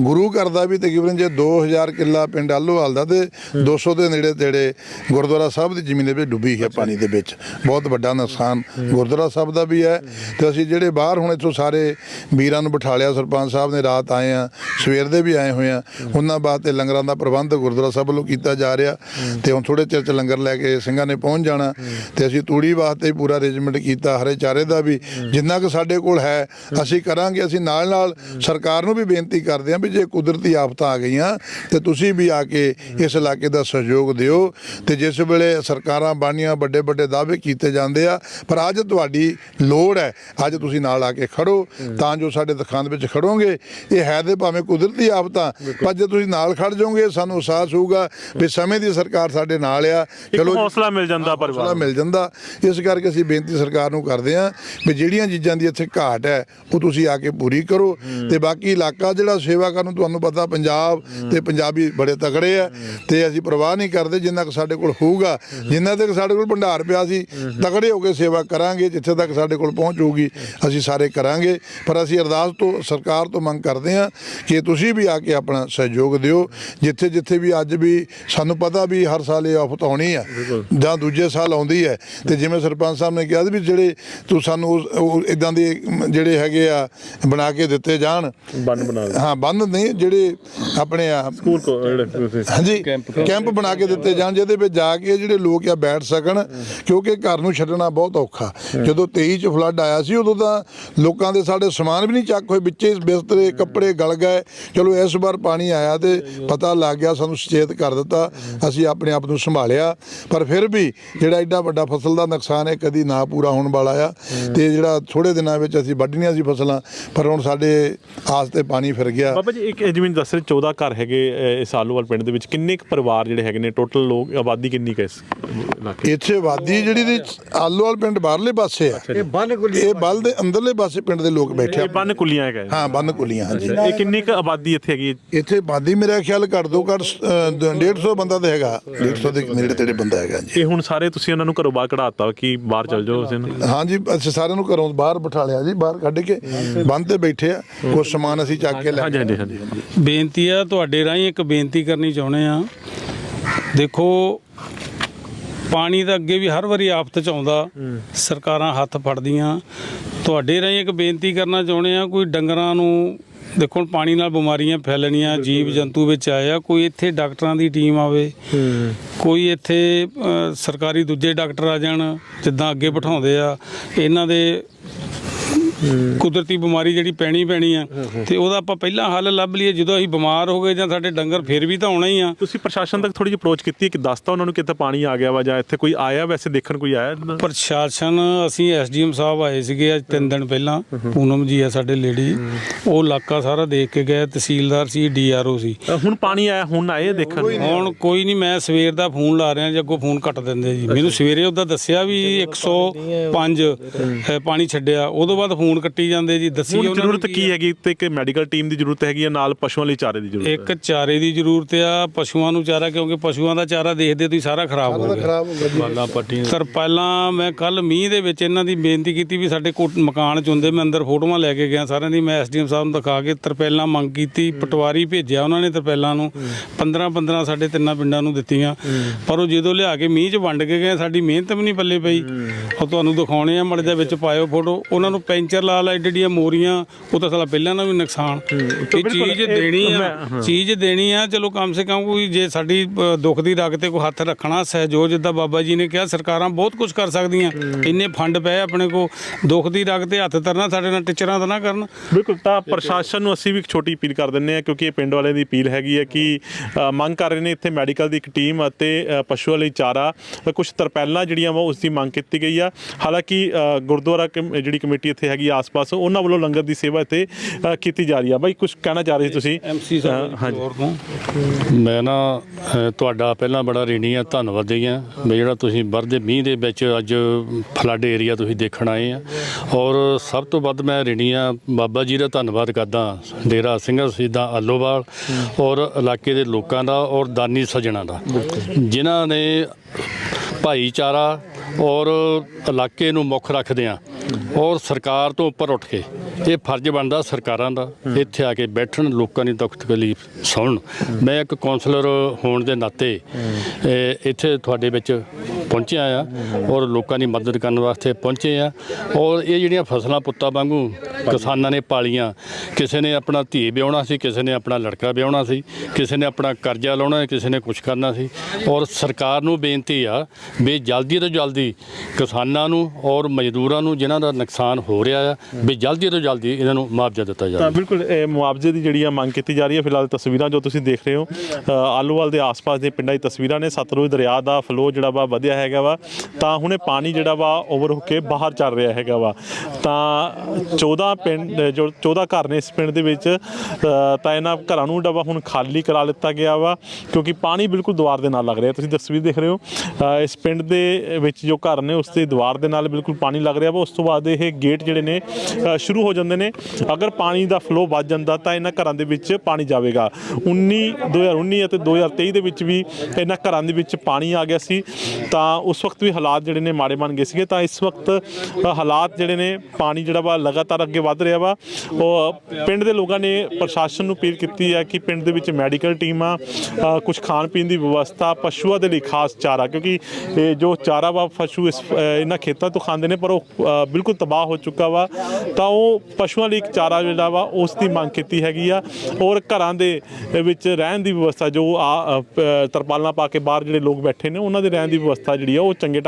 ਗੁਰੂ ਘਰ ਦਾ ਵੀ ਤਕਰੀਬਨ ਜੇ 2000 ਕਿੱਲਾ ਪਿੰਡ ਆਲੋਵਾਲ ਦਾ ਤੇ 200 ਦੇ ਨੇੜੇ ਤੇੜੇ ਗੁਰਦੁਆਰਾ ਸਾਹਿਬ ਦੀ ਜ਼ਮੀਨ ਦੇ ਵਿੱਚ ਡੁੱਬੀ ਹੈ ਪਾਣੀ ਦੇ ਵਿੱਚ। ਬਹੁਤ ਵੱਡਾ ਨੁਕਸਾਨ ਗੁਰਦੁਆਰਾ ਸਾਹਿਬ ਦਾ ਵੀ ਹੈ ਤੇ ਅਸੀਂ ਜਿਹੜੇ ਬਾਹਰ ਹੁਣ ਇੱਥੋਂ ਸਾਰੇ ਵੀਰਾਂ ਨੂੰ ਬਿਠਾ ਲਿਆ, ਸਰਪੰਚ ਸਾਹਿਬ ਨੇ ਰਾਤ ਆਏ ਆ, ਸਵੇਰ ਦੇ ਵੀ ਆਏ ਹੋਏ ਆ, ਉਹਨਾਂ ਵਾਸਤੇ ਲੰਗਰਾਂ ਦਾ ਪ੍ਰਬੰਧ ਗੁਰਦੁਆਰਾ ਸਾਹਿਬ ਵੱਲੋਂ ਕੀਤਾ ਜਾ ਰਿਹਾ ਤੇ ਹੁਣ ਥੋੜੇ ਚਿਰ ਚ ਲੰਗਰ ਲੈ ਕੇ ਸਿੰਘਾਂ ਨੇ ਪਹੁੰਚ ਜਾਣਾ ਤੇ ਅਸੀਂ ਤੂੜੀ ਵਾਸਤੇ ਪੂਰਾ ਅਰੇਂਜਮੈਂਟ ਕੀਤਾ, ਹਰੇ ਚਾਰੇ ਦਾ ਵੀ ਜਿੰਨਾ ਕੁ ਸਾਡੇ ਕੋਲ ਹੈ, ਅਸੀਂ ਕਰਾਂਗੇ, ਅਸੀਂ ਨਾਲ ਨਾਲ ਸਰਕਾਰ ਨੂੰ ਵੀ ਬੇਨਤੀ ਕਰਦੇ ਹਾਂ ਵੀ ਜੇ ਕੁਦਰਤੀ ਆਫਤਾਂ ਆ ਗਈਆਂ ਤੇ ਤੁਸੀਂ ਵੀ ਆ ਕੇ ਇਸ ਇਲਾਕੇ ਦਾ ਸਹਿਯੋਗ ਦਿਓ ਤੇ ਜਿਸ ਵੇਲੇ ਸਰਕਾਰਾਂ ਬਾਣੀਆਂ ਵੱਡੇ ਵੱਡੇ ਦਾਅਵੇ ਕੀਤੇ ਜਾਂਦੇ ਆ ਪਰ ਅੱਜ ਤੁਹਾਡੀ ਲੋੜ ਹੈ ਅੱਜ ਤੁਸੀਂ ਨਾਲ ਆ ਕੇ ਖੜੋ ਤਾਂ ਜੋ ਸਾਡੇ ਦੁਕਾਨ ਵਿੱਚ ਖੜੋਗੇ ਇਹ ਹੈ ਦੇ ਭਾਵੇਂ ਕੁਦਰਤੀ ਆਫਤਾਂ ਪਰ ਜੇ ਤੁਸੀਂ ਨਾਲ ਖੜ ਜਾਓਗੇ ਸਾਨੂੰ ਅਹਿਸਾਸ ਹੋਊਗਾ ਵੀ ਸਮੇਂ ਦੀ ਸਰਕਾਰ ਸਾਡੇ ਨਾਲ ਆ ਜੀ। ਹੌਸਲਾ ਮਿਲ ਜਾਂਦਾ ਪਰਿਵਾਰ। ਮਿਲ ਜਾਂਦਾ ਇਸ ਕਰਕੇ ਅਸੀਂ ਬੇਨਤੀ ਸਰਕਾਰ ਨੂੰ ਕਰਦੇ ਹਾਂ ਵੀ ਜਿਹੜੀਆਂ ਚੀਜ਼ਾਂ ਦੀ ਇੱਥੇ ਘਾਟ ਹੈ ਉਹ ਤੁਸੀਂ ਆ ਕੇ ਪੂਰੀ ਕਰੋ ਤੇ ਬਾਕੀ ਇਲਾਕਾ ਜਿਹੜਾ ਸੇਵਾ ਕਰਨ ਨੂੰ ਤੁਹਾਨੂੰ ਪਤਾ ਪੰਜਾਬ ਤੇ ਪੰਜਾਬੀ ਬੜੇ ਤਕੜੇ ਆ ਤੇ ਅਸੀਂ ਪ੍ਰਵਾਹ ਨਹੀਂ ਕਰਦੇ ਜਿੰਨਾ ਕੁ ਸਾਡੇ ਕੋਲ ਹੋਊਗਾ। ਜਿੰਨਾ ਤੱਕ ਸਾਡੇ ਕੋਲ ਭੰਡਾਰ ਪਿਆ ਸੀ ਤਕੜੇ ਹੋ ਕੇ ਸੇਵਾ ਕਰਾਂਗੇ ਜਿੱਥੇ ਤੱਕ ਸਾਡੇ ਕੋਲ ਪਹੁੰਚ ਹੋਊਗੀ ਅਸੀਂ ਸਾਰੇ ਕਰਾਂਗੇ। ਪਰ ਅਸੀਂ ਅਰਦਾਸ ਤੋਂ ਸਰਕਾਰ ਤੋਂ ਮੰਗ ਕਰਦੇ ਹਾਂ ਕਿ ਤੁਸੀਂ ਵੀ ਆ ਕੇ ਆਪਣਾ ਸਹਿਯੋਗ ਦਿਓ। ਜਿੱਥੇ ਜਿੱਥੇ ਵੀ ਅੱਜ ਵੀ ਸਾਨੂੰ ਪਤਾ ਵੀ ਹਰ ਸਾਲ ਇਹ ਆਫਤ ਆਉਣੀ ਆ ਜਾਂ ਦੂਜੇ ਸਾਲ ਆਉਂਦੀ ਹੈ ਤੇ ਜਿਵੇਂ ਸਰਪੰਚ ਸਾਹਿਬ ਨੇ ਕਿਹਾ ਵੀ ਜਿਹੜੇ ਤੂੰ ਸਾਨੂੰ ਇਦਾਂ ਦੇ ਜਿਹੜੇ ਹੈਗੇ ਆ ਬਣਾ ਕੇ ਦਿੱਤੇ ਜਾਣ। ਬੰਨ ਬਣਾ ਹਾਂ ਬੰਦ ਨਹੀਂ ਜਿਹੜੇ ਆਪਣੇ ਆ ਸਕੂਲ ਕੋ ਜਿਹੜੇ ਹਾਂਜੀ ਕੈਂਪ ਬਣਾ ਕੇ ਦਿੱਤੇ ਜਾਣ ਜਿਹਦੇ ਵਿੱਚ ਜਾ ਕੇ ਜਿਹੜੇ ਲੋਕ ਆ ਬੈਠ ਸਕਣ ਕਿਉਂਕਿ ਘਰ ਨੂੰ ਛੱਡਣਾ ਬਹੁਤ ਔਖਾ। ਜਦੋਂ 23 ਚ ਫਲੱਡ ਆਇਆ ਸੀ ਉਦੋਂ ਤਾਂ ਲੋਕਾਂ ਦੇ ਸਾਡੇ ਸਮਾਨ ਵੀ ਨਹੀਂ ਚੱਕ ਹੋਏ ਵਿੱਚੇ ਬਿਸਤਰੇ ਕੱਪੜੇ ਗਲ ਗਏ। ਚਲੋ ਇਸ ਵਾਰ ਪਾਣੀ ਆਇਆ ਤੇ ਪਤਾ ਲੱਗ ਗਿਆ ਸਾਨੂੰ ਸੁਚੇਤ ਕਰ ਦਿੱਤਾ ਅਸੀਂ ਆਪਣੇ ਆਪ ਨੂੰ ਸੰਭਾਲਿਆ। ਪਰ ਫਿਰ ਵੀ ਜਿਹੜਾ ਐਡਾ ਵੱਡਾ ਫਸਲ ਦਾ ਨੁਕਸਾਨ ਹੈ ਕਦੀ ਨਾ ਪੂਰਾ ਹੋਣ ਵਾਲਾ ਆ। ਤੇ ਜਿਹੜਾ ਥੋੜੇ ਦਿਨਾਂ ਵਿੱਚ ਅਸੀਂ ਵੱਢਣੀਆਂ ਸੀ ਫਸਲਾਂ ਪਰ ਹੁਣ ਸਾਡੇ ਆਸ ਤੇ ਪਾਣੀ ਫਿਰ ਗਿਆ। ਬਾਬਾ ਜੀ ਇੱਕ ਇਹ ਜਿਵੇਂ ਦੱਸ ਰਹੇ 14 ਘਰ ਹੈਗੇ ਇਸ ਆਲੂਵਾਲ ਪਿੰਡ ਦੇ ਵਿੱਚ। ਕਿੰਨੇ ਕੁ ਪਰਿਵਾਰ ਜਿਹੜੇ ਹੈਗੇ ਨੇ? ਟੋਟਲ ਲੋਕ ਆਬਾਦੀ ਕਿੰਨੀ ਕੁ ਹੈ ਇਸ ਇਲਾਕੇ ਇੱਥੇ ਵਾਦੀ ਜਿਹੜੀ ਦੀ ਆਲੋਵਾਲ ਪਿੰਡ ਬਾਹਰਲੇ ਪਾਸੇ ਆ ਇਹ ਬੰਨ ਗੁੱਲੀ ਇਹ ਬਲ ਦੇ ਅੰਦਰਲੇ ਪਾਸੇ ਪਿੰਡ ਦੇ ਲੋਕ ਬੈਠੇ ਇਹ ਆ ਬੰਨ ਕੁੱਲੀਆਂ ਹੈਗਾ ਇਹ। ਹਾਂ ਬੰਨ ਕੁਲੀਆਂ ਹਾਂਜੀ। ਇਹ ਕਿੰਨੀ ਕੁ ਆਬਾਦੀ ਇੱਥੇ ਹੈਗੀ ਹੈ? ਇੱਥੇ ਬਾਦੀ ਮੇਰਾ ਖਿਆਲ ਘੱਟ ਦੋ ਘੱਟ ਅ, ਦ- 150 ਬੰਦਾ ਤਾਂ ਹੈਗਾ। 150 ਦੇ ਨੇੜੇ ਤੇੜੇ ਬੰਦਾ ਹੈਗਾ ਜੀ ਇਹ ਹੁਣ ਸਾਰੇ ਤੁਸੀਂ ਉਹਨਾਂ ਨੂੰ ਘਰੋਂ ਬਾਹਰ ਕਢਾਤਾ ਕਿ ਬਾਹਰ ਚਲ ਜਾਓ ਅਸੀਂ ਹਾਂਜੀ ਅਸੀਂ ਸਾਰਿਆਂ ਨੂੰ ਘਰੋਂ ਬਾਹਰ ਬਿਠਾ ਲਿਆ ਜੀ ਬਾਹਰ ਕੱਢ ਕੇ। ਬੰਨ ਤੇ ਬੈਠੇ ਆ ਕੁਝ ਸਮਾਨ ਅਸੀਂ ਚੱਕ ਕੇ ਲੈ ਹਾਂਜੀ ਹਾਂਜੀ ਹਾਂਜੀ। ਬੇਨਤੀ ਆ ਤੁਹਾਡੇ ਰਾਹੀਂ ਇੱਕ ਬੇਨਤੀ ਕਰਨੀ ਚਾਹੁੰਦੇ ਆ। ਦੇਖੋ ਪਾਣੀ ਦਾ ਅੱਗੇ ਵੀ ਹਰ ਵਾਰੀ ਆਫਤ ਚ ਆਉਂਦਾ ਸਰਕਾਰਾਂ ਹੱਥ ਫੜਦੀਆਂ। ਤੁਹਾਡੇ ਰਾਹੀਂ ਇੱਕ ਬੇਨਤੀ ਕਰਨਾ ਚਾਹੁੰਦੇ ਆ ਕੋਈ ਡੰਗਰਾਂ ਨੂੰ ਦੇਖੋ ਪਾਣੀ ਨਾਲ ਬਿਮਾਰੀਆਂ ਫੈਲਣੀਆਂ ਜੀਵ ਜੰਤੂ ਵਿੱਚ ਆਏ ਆ ਕੋਈ ਇੱਥੇ ਡਾਕਟਰਾਂ ਦੀ ਟੀਮ ਆਵੇ ਕੋਈ ਇੱਥੇ ਅ, ਸਰਕਾਰੀ ਦੂਜੇ ਡਾਕਟਰ ਆ ਜਾਣ ਜਿੱਦਾਂ ਅੱਗੇ ਬਿਠਾਉਂਦੇ ਆ ਇਹਨਾਂ ਦੇ ਕੁਦਰਤੀ ਬਿਮਾਰੀ ਜਿਹੜੀ ਪੈਣੀ ਪੈਣੀ ਆ ਤੇ ਉਹਦਾ ਆਪਾਂ ਪਹਿਲਾਂ ਹੱਲ ਲੱਭ ਲਈਏ। ਜਦੋਂ ਅਸੀਂ ਬਿਮਾਰ ਹੋ ਗਏ ਜਾਂ ਸਾਡੇ ਡੰਗਰ ਫਿਰ ਵੀ ਤਾਂ ਆਉਣਾ ਹੀ ਆ। ਤੁਸੀਂ ਪ੍ਰਸ਼ਾਸਨ ਤੱਕ ਥੋੜੀ ਜਿਹੀ ਅਪਰੋਚ ਕੀਤੀ ਕਿ ਦੱਸਤਾ ਉਹਨਾਂ ਨੂੰ ਕਿ ਇੱਥੇ ਪਾਣੀ ਆ ਗਿਆ ਵਾ ਜਾਂ ਇੱਥੇ ਕੋਈ ਆਇਆ ਵੈਸੇ ਦੇਖਣ ਕੋਈ ਆਇਆ? ਪ੍ਰਸ਼ਾਸਨ ਅਸੀਂ ਐਸਡੀਐਮ ਸਾਹਿਬ ਆਏ ਸੀਗੇ ਅੱਜ ਤਿੰਨ ਦਿਨ ਪਹਿਲਾਂ। ਪੂਨਮ ਜੀ ਆ ਸਾਡੇ ਲੇਡੀ। ਉਹ ਇਲਾਕਾ ਸਾਰਾ ਦੇਖ ਕੇ ਗਏ ਤਹਿਸੀਲਦਾਰ ਸੀ ਡੀਆਰਓ ਸੀ। ਹੁਣ ਪਾਣੀ ਆਇਆ ਹੁਣ ਆਏ ਦੇਖਣ? ਹੁਣ ਕੋਈ ਨਹੀਂ ਮੈਂ ਸਵੇਰ ਦਾ ਫੋਨ ਲਾ ਰਿਹਾ ਜੀ ਅੱਗੋਂ ਫੋਨ ਕੱਟ ਦਿੰਦੇ ਜੀ। ਮੈਨੂੰ ਸਵੇਰੇ ਉਹਦਾ ਦੱਸਿਆ ਵੀ 105 ਅ, ਪਾਣੀ ਛੱਡਿਆ। ਉਦੋਂ ਬਾਅਦ ਫੋਨ ਕੱਟੀ ਜਾਂਦੇ ਜੀ ਦੱਸੀ ਹੁਣ ਜ਼ਰੂਰਤ ਕੀ ਹੈਗੀ ਤੇ ਇੱਕ ਮੈਡੀਕਲ ਟੀਮ ਦੀ ਜ਼ਰੂਰਤ ਹੈਗੀ ਹੈ ਨਾਲ ਪਸ਼ੂਆਂ ਲਈ ਚਾਰੇ ਦੀ ਜ਼ਰੂਰਤ ਇੱਕ ਚਾਰੇ ਦੀ ਜ਼ਰੂਰਤ ਆ ਪਸ਼ੂਆਂ ਨੂੰ ਚਾਰਾ ਕਿਉਂਕਿ ਪਸ਼ੂਆਂ ਦਾ ਚਾਰਾ ਦੇਖਦੇ ਤੁਸੀਂ ਸਾਰਾ ਖਰਾਬ ਹੋ ਗਿਆ। ਖਰਾਬ ਹੋ ਗਿਆ ਜੀ। ਬਾਲਾ ਪੱਟੀ ਸਰ ਪਹਿਲਾਂ ਮੈਂ ਕੱਲ ਮੀਂਹ ਦੇ ਵਿੱਚ ਇਹਨਾਂ ਦੀ ਬੇਨਤੀ ਕੀਤੀ ਵੀ ਸਾਡੇ ਕੋਟ ਮਕਾਨ ਚ ਹੁੰਦੇ ਮੈਂ ਅੰਦਰ ਫੋਟੋਆਂ ਲੈ ਕੇ ਗਿਆ ਸਾਰਿਆਂ ਦੀ ਮੈਂ ਐਸਡੀਐਮ ਸਾਹਿਬ ਨੂੰ ਦਿਖਾ ਕੇ ਤਰਪੈਲਾਂ ਮੰਗ ਕੀਤੀ ਪਟਵਾਰੀ ਭੇਜਿਆ ਉਹਨਾਂ ਨੇ ਤਰਪੈਲਾਂ ਨੂੰ। 15 15 ਸਾਡੇ ਤਿੰਨਾਂ ਪਿੰਡਾਂ ਨੂੰ ਦਿੱਤੀਆਂ। ਪਰ ਉਹ ਜਦੋਂ ਲਿਆ ਕੇ ਮੀਂਹ ਚ ਵੰਡ ਕੇ ਗਏ ਸਾਡੀ ਮਿਹਨਤ ਵੀ ਨਹੀਂ ਪੱਲੇ ਪਈ। ਉਹ ਤੁਹਾਨੂੰ ਦਿਖਾਉਣੇ ਆ ਮੜ ਦੇ ਵਿੱਚ ਪਾਇਓ ਫੋਟੋ। ਉਹਨਾਂ ਨੂੰ ਪੈਂਚਰ ਟੀਚਰ ਲਾ ਲਾ ਏਡੀਆਂ ਮੋਰੀਆਂ ਉਹ ਤਾਂ ਸਾਲਾ ਪਹਿਲਾਂ ਨਾਲ ਵੀ ਨੁਕਸਾਨ। ਇਹ ਚੀਜ਼ ਦੇਣੀ ਆ ਚੀਜ਼ ਦੇਣੀ ਆ ਚਲੋ ਕਮ ਸੇ ਕਮ ਕੋਈ ਜੇ ਸਾਡੀ ਦੁੱਖ ਦੀ ਰਗ ਤੇ ਕੋਈ ਹੱਥ ਰੱਖਣਾ ਸਹਿਯੋਗ ਜਿੱਦਾਂ ਬਾਬਾ ਜੀ ਨੇ ਕਿਹਾ ਸਰਕਾਰਾਂ ਬਹੁਤ ਕੁਝ ਕਰ ਸਕਦੀਆਂ। ਇੰਨੇ ਫੰਡ ਪਏ ਆਪਣੇ ਕੋ ਦੁੱਖ ਦੀ ਰਗ ਤੇ ਹੱਥ ਧਰਨਾ ਸਾਡੇ ਨਾਲ ਟੀਚਰਾਂ ਦਾ ਨਾ ਕਰਨ। ਬਿਲਕੁਲ ਤਾਂ ਪ੍ਰਸ਼ਾਸਨ ਨੂੰ ਅਸੀਂ ਵੀ ਇੱਕ ਛੋਟੀ ਅਪੀਲ ਕਰ ਦਿੰਦੇ ਹਾਂ ਕਿਉਂਕਿ ਇਹ ਪਿੰਡ ਵਾਲਿਆਂ ਦੀ ਅਪੀਲ ਹੈਗੀ ਹੈ ਕਿ ਮੰਗ ਕਰ ਰਹੇ ਨੇ ਇੱਥੇ ਮੈਡੀਕਲ ਦੀ ਇੱਕ ਟੀਮ ਅਤੇ ਪਸ਼ੂਆਂ ਲਈ ਚਾਰਾ ਕੁਝ ਤਰਪੈਲਾਂ ਜਿਹੜੀਆਂ ਵਾ ਉਸ ਦੀ ਮੰਗ ਕੀਤੀ ਗਈ ਆ। ਹਾਲਾਂਕਿ ਗੁਰਦੁਆਰਾ ਕਮ- ਜਿਹੜੀ ਕਮੇਟੀ ਇੱਥੇ ਹੈਗੀ ਆ ਆਸ-ਪਾਸ ਉਹਨਾਂ ਵੱਲੋਂ ਲੰਗਰ ਦੀ ਸੇਵਾ ਇੱਥੇ ਅ, ਕੀਤੀ ਜਾ ਰਹੀ ਆ। ਬਾਈ ਕੁਝ ਕਹਿਣਾ ਚਾਹ ਰਹੇ ਸੀ ਤੁਸੀਂ? ਐਮਸੀ ਅ, ਸਾਹਿਬ ਹਾਂਜੀ। ਹੋਰ ਤੋਂ ਮੈਂ ਨਾ ਅਹ, ਤੁਹਾਡਾ ਪਹਿਲਾਂ ਬੜਾ ਰੀਣੀ ਆ ਧੰਨਵਾਦੀ ਆ। ਵੀ ਜਿਹੜਾ ਤੁਸੀਂ ਵਰਦੇ ਮੀਂਹ ਦੇ ਵਿੱਚ ਅੱਜ ਫਲੱਡ ਏਰੀਆ ਤੁਸੀਂ ਦੇਖਣ ਆਏ ਆ। ਔਰ ਸਭ ਤੋਂ ਵੱਧ ਮੈਂ ਰੀਣੀ ਆ ਬਾਬਾ ਜੀ ਦਾ ਧੰਨਵਾਦ ਕਰਦਾ ਡੇਰਾ ਸਿੰਘਾਂ ਸ਼ਹੀਦਾਂ ਆਲੋਵਾਲ ਔਰ ਇਲਾਕੇ ਦੇ ਲੋਕਾਂ ਦਾ ਔਰ ਦਾਨੀ ਸੱਜਣਾ ਦਾ। ਜਿਨ੍ਹਾਂ ਨੇ ਭਾਈਚਾਰਾ ਔਰ ਇਲਾਕੇ ਨੂੰ ਮੁੱਖ ਰੱਖਦਿਆਂ ਔਰ ਸਰਕਾਰ ਤੋਂ ਉੱਪਰ ਉੱਠ ਕੇ ਇਹ ਫਰਜ਼ ਬਣਦਾ ਸਰਕਾਰਾਂ ਦਾ ਇੱਥੇ ਆ ਕੇ ਬੈਠਣ, ਲੋਕਾਂ ਦੀ ਦੁੱਖ ਤਕਲੀਫ ਸੁਣਨ। ਮੈਂ ਇੱਕ ਕਾਉਂਸਲਰ ਹੋਣ ਦੇ ਨਾਤੇ ਇੱਥੇ ਤੁਹਾਡੇ ਵਿੱਚ ਪਹੁੰਚਿਆ ਆ ਔਰ ਲੋਕਾਂ ਦੀ ਮਦਦ ਕਰਨ ਵਾਸਤੇ ਪਹੁੰਚੇ ਆ ਔਰ ਇਹ ਜਿਹੜੀਆਂ ਫਸਲਾਂ ਪੁੱਤਾਂ ਵਾਂਗੂ ਕਿਸਾਨਾਂ ਨੇ ਪਾਲੀਆਂ, ਕਿਸੇ ਨੇ ਆਪਣਾ ਧੀ ਵਿਆਹੁਣਾ ਸੀ, ਕਿਸੇ ਨੇ ਆਪਣਾ ਲੜਕਾ ਵਿਆਹੁਣਾ ਸੀ, ਕਿਸੇ ਨੇ ਆਪਣਾ ਕਰਜ਼ਾ ਲਾਉਣਾ, ਕਿਸੇ ਨੇ ਕੁਝ ਕਰਨਾ ਸੀ। ਔਰ ਸਰਕਾਰ ਨੂੰ ਬੇਨਤੀ ਆ ਵੀ ਜਲਦੀ ਤੋਂ ਜਲਦੀ ਕਿਸਾਨਾਂ ਨੂੰ ਔਰ ਮਜ਼ਦੂਰਾਂ ਨੂੰ ਜਿਨ੍ਹਾਂ ਦਾ ਨੁਕਸਾਨ ਹੋ ਰਿਹਾ ਆ ਵੀ ਜਲਦੀ ਤੋਂ ਜਲਦੀ ਇਹਨਾਂ ਨੂੰ ਮੁਆਵਜ਼ਾ ਦਿੱਤਾ ਤਾਂ ਜਾਵੇ ਬਿਲਕੁਲ ਇਹ ਮੁਆਵਜ਼ੇ ਦੀ ਜਿਹੜੀ ਆ ਮੰਗ ਕੀਤੀ ਜਾ ਰਹੀ ਹੈ ਫਿਲਹਾਲ ਤਸਵੀਰਾਂ ਜੋ ਤੁਸੀਂ ਦੇਖ ਰਹੇ ਹੋ ਅ, ਆਲੂਵਾਲ ਦੇ ਆਸ-ਪਾਸ ਦੇ ਪਿੰਡਾਂ ਦੀ ਤਸਵੀਰਾਂ ਨੇ ਸਤਲੁਜ ਦਰਿਆ ਦਾ ਫਲੋ ਜਿਹੜਾ ਵਾ ਵਧਿਆ ਹੈਗਾ ਵਾ ਤਾਂ ਹੁਣੇ ਪਾਣੀ ਜਿਹੜਾ ਵਾ ਓਵਰ ਹੋ ਕੇ ਬਾਹਰ ਚੱਲ ਰਿਹਾ ਹੈਗਾ ਵਾ। ਤਾਂ 14 ਪਿੰਡ ਜੋ 14 ਘਰ ਨੇ ਇਸ ਪਿੰਡ ਦੇ ਵਿੱਚ ਅ, ਤਾਂ ਇਹਨਾਂ ਘਰਾਂ ਨੂੰ ਜਿਹੜਾ ਵਾ ਹੁਣ ਖਾਲੀ ਕਰਾ ਲਿੱਤਾ ਗਿਆ ਵਾ ਕਿਉਂਕਿ ਪਾਣੀ ਬਿਲਕੁਲ ਦੀਵਾਰ ਦੇ ਨਾਲ ਲੱਗ ਰਿਹਾ। ਤੁਸੀਂ ਤਸਵੀਰ ਦੇਖ ਰਹੇ ਹੋ ਅ, ਇਸ ਪਿੰਡ ਦੇ ਵਿੱਚ ਜੋ ਘਰ ਨੇ ਉਸ ਦੀ ਦੀਵਾਰ ਦੇ ਨਾਲ ਬਿਲਕੁਲ ਪਾਣੀ ਲੱਗ ਰਿਹਾ ਵਾ ਉਸ ਤੋਂ ਬਾਅਦ ਇਹ ਗੇਟ ਜਿਹੜੇ ਨੇ ਸ਼ੁਰੂ ਹੋ ਜਾਂਦੇ ਨੇ। ਅਗਰ ਪਾਣੀ ਦਾ ਫਲੋ ਵੱਧ ਜਾਂਦਾ ਤਾਂ ਇਹਨਾਂ ਘਰਾਂ ਦੇ ਵਿੱਚ ਪਾਣੀ ਜਾਵੇਗਾ। 19 2019 ਅਤੇ 2023 ਦੇ ਵਿੱਚ ਵੀ ਇਹਨਾਂ ਘਰਾਂ ਦੇ ਵਿੱਚ ਪਾਣੀ ਆ ਗਿਆ ਸੀ। ਤਾਂ ਉਸ ਵਕਤ ਵੀ ਹਾਲਾਤ ਜਿਹੜੇ ਨੇ ਮਾੜੇ ਬਣ ਗਏ ਸੀਗੇ। ਤਾਂ ਇਸ ਵਕਤ ਹਾਲਾਤ ਜਿਹੜੇ ਨੇ ਪਾਣੀ ਜਿਹੜਾ ਵਾ ਲਗਾਤਾਰ ਅੱਗੇ ਵੱਧ ਰਿਹਾ ਵਾ। ਉਹ ਪਿੰਡ ਦੇ ਲੋਕਾਂ ਨੇ ਪ੍ਰਸ਼ਾਸਨ ਨੂੰ ਅਪੀਲ ਕੀਤੀ ਹੈ ਕਿ ਪਿੰਡ ਦੇ ਵਿੱਚ ਮੈਡੀਕਲ ਟੀਮਾਂ ਅ, ਕੁਝ ਖਾਣ ਪੀਣ ਦੀ ਵਿਵਸਥਾ ਪਸ਼ੂਆਂ ਦੇ ਲਈ ਖਾਸ ਚਾਰਾ ਕਿਉਂਕਿ ਇਹ ਜੋ ਚਾਰਾ ਵਾ ਪਸ਼ੂ ਇਸ ਇਹਨਾਂ ਖੇਤਾਂ ਤੋਂ ਖਾਂਦੇ ਨੇ, ਪਰ ਉਹ ਬਿਲਕੁਲ ਤਬਾਹ ਹੋ ਚੁੱਕਾ ਵਾ। ਤਾਂ ਉਹ ਪਸ਼ੂਆਂ ਲਈ ਇੱਕ ਚਾਰਾ ਜਿਹੜਾ ਵਾ, ਉਸ ਦੀ ਮੰਗ ਕੀਤੀ ਹੈਗੀ ਆ। ਔਰ ਘਰਾਂ ਦੇ ਵਿੱਚ ਰਹਿਣ ਦੀ ਵਿਵਸਥਾ ਜੋ ਆ ਤਰਪਾਲਾਂ ਪਾ ਕੇ ਬਾਹਰ ਜਿਹੜੇ ਲੋਕ ਬੈਠੇ ਨੇ, ਉਹਨਾਂ ਦੇ ਰਹਿਣ ਦੀ ਵਿਵਸਥਾ ਜਿਹੜੀ ਆ, ਉਹ ਚੰਗੇ ਢੰਗ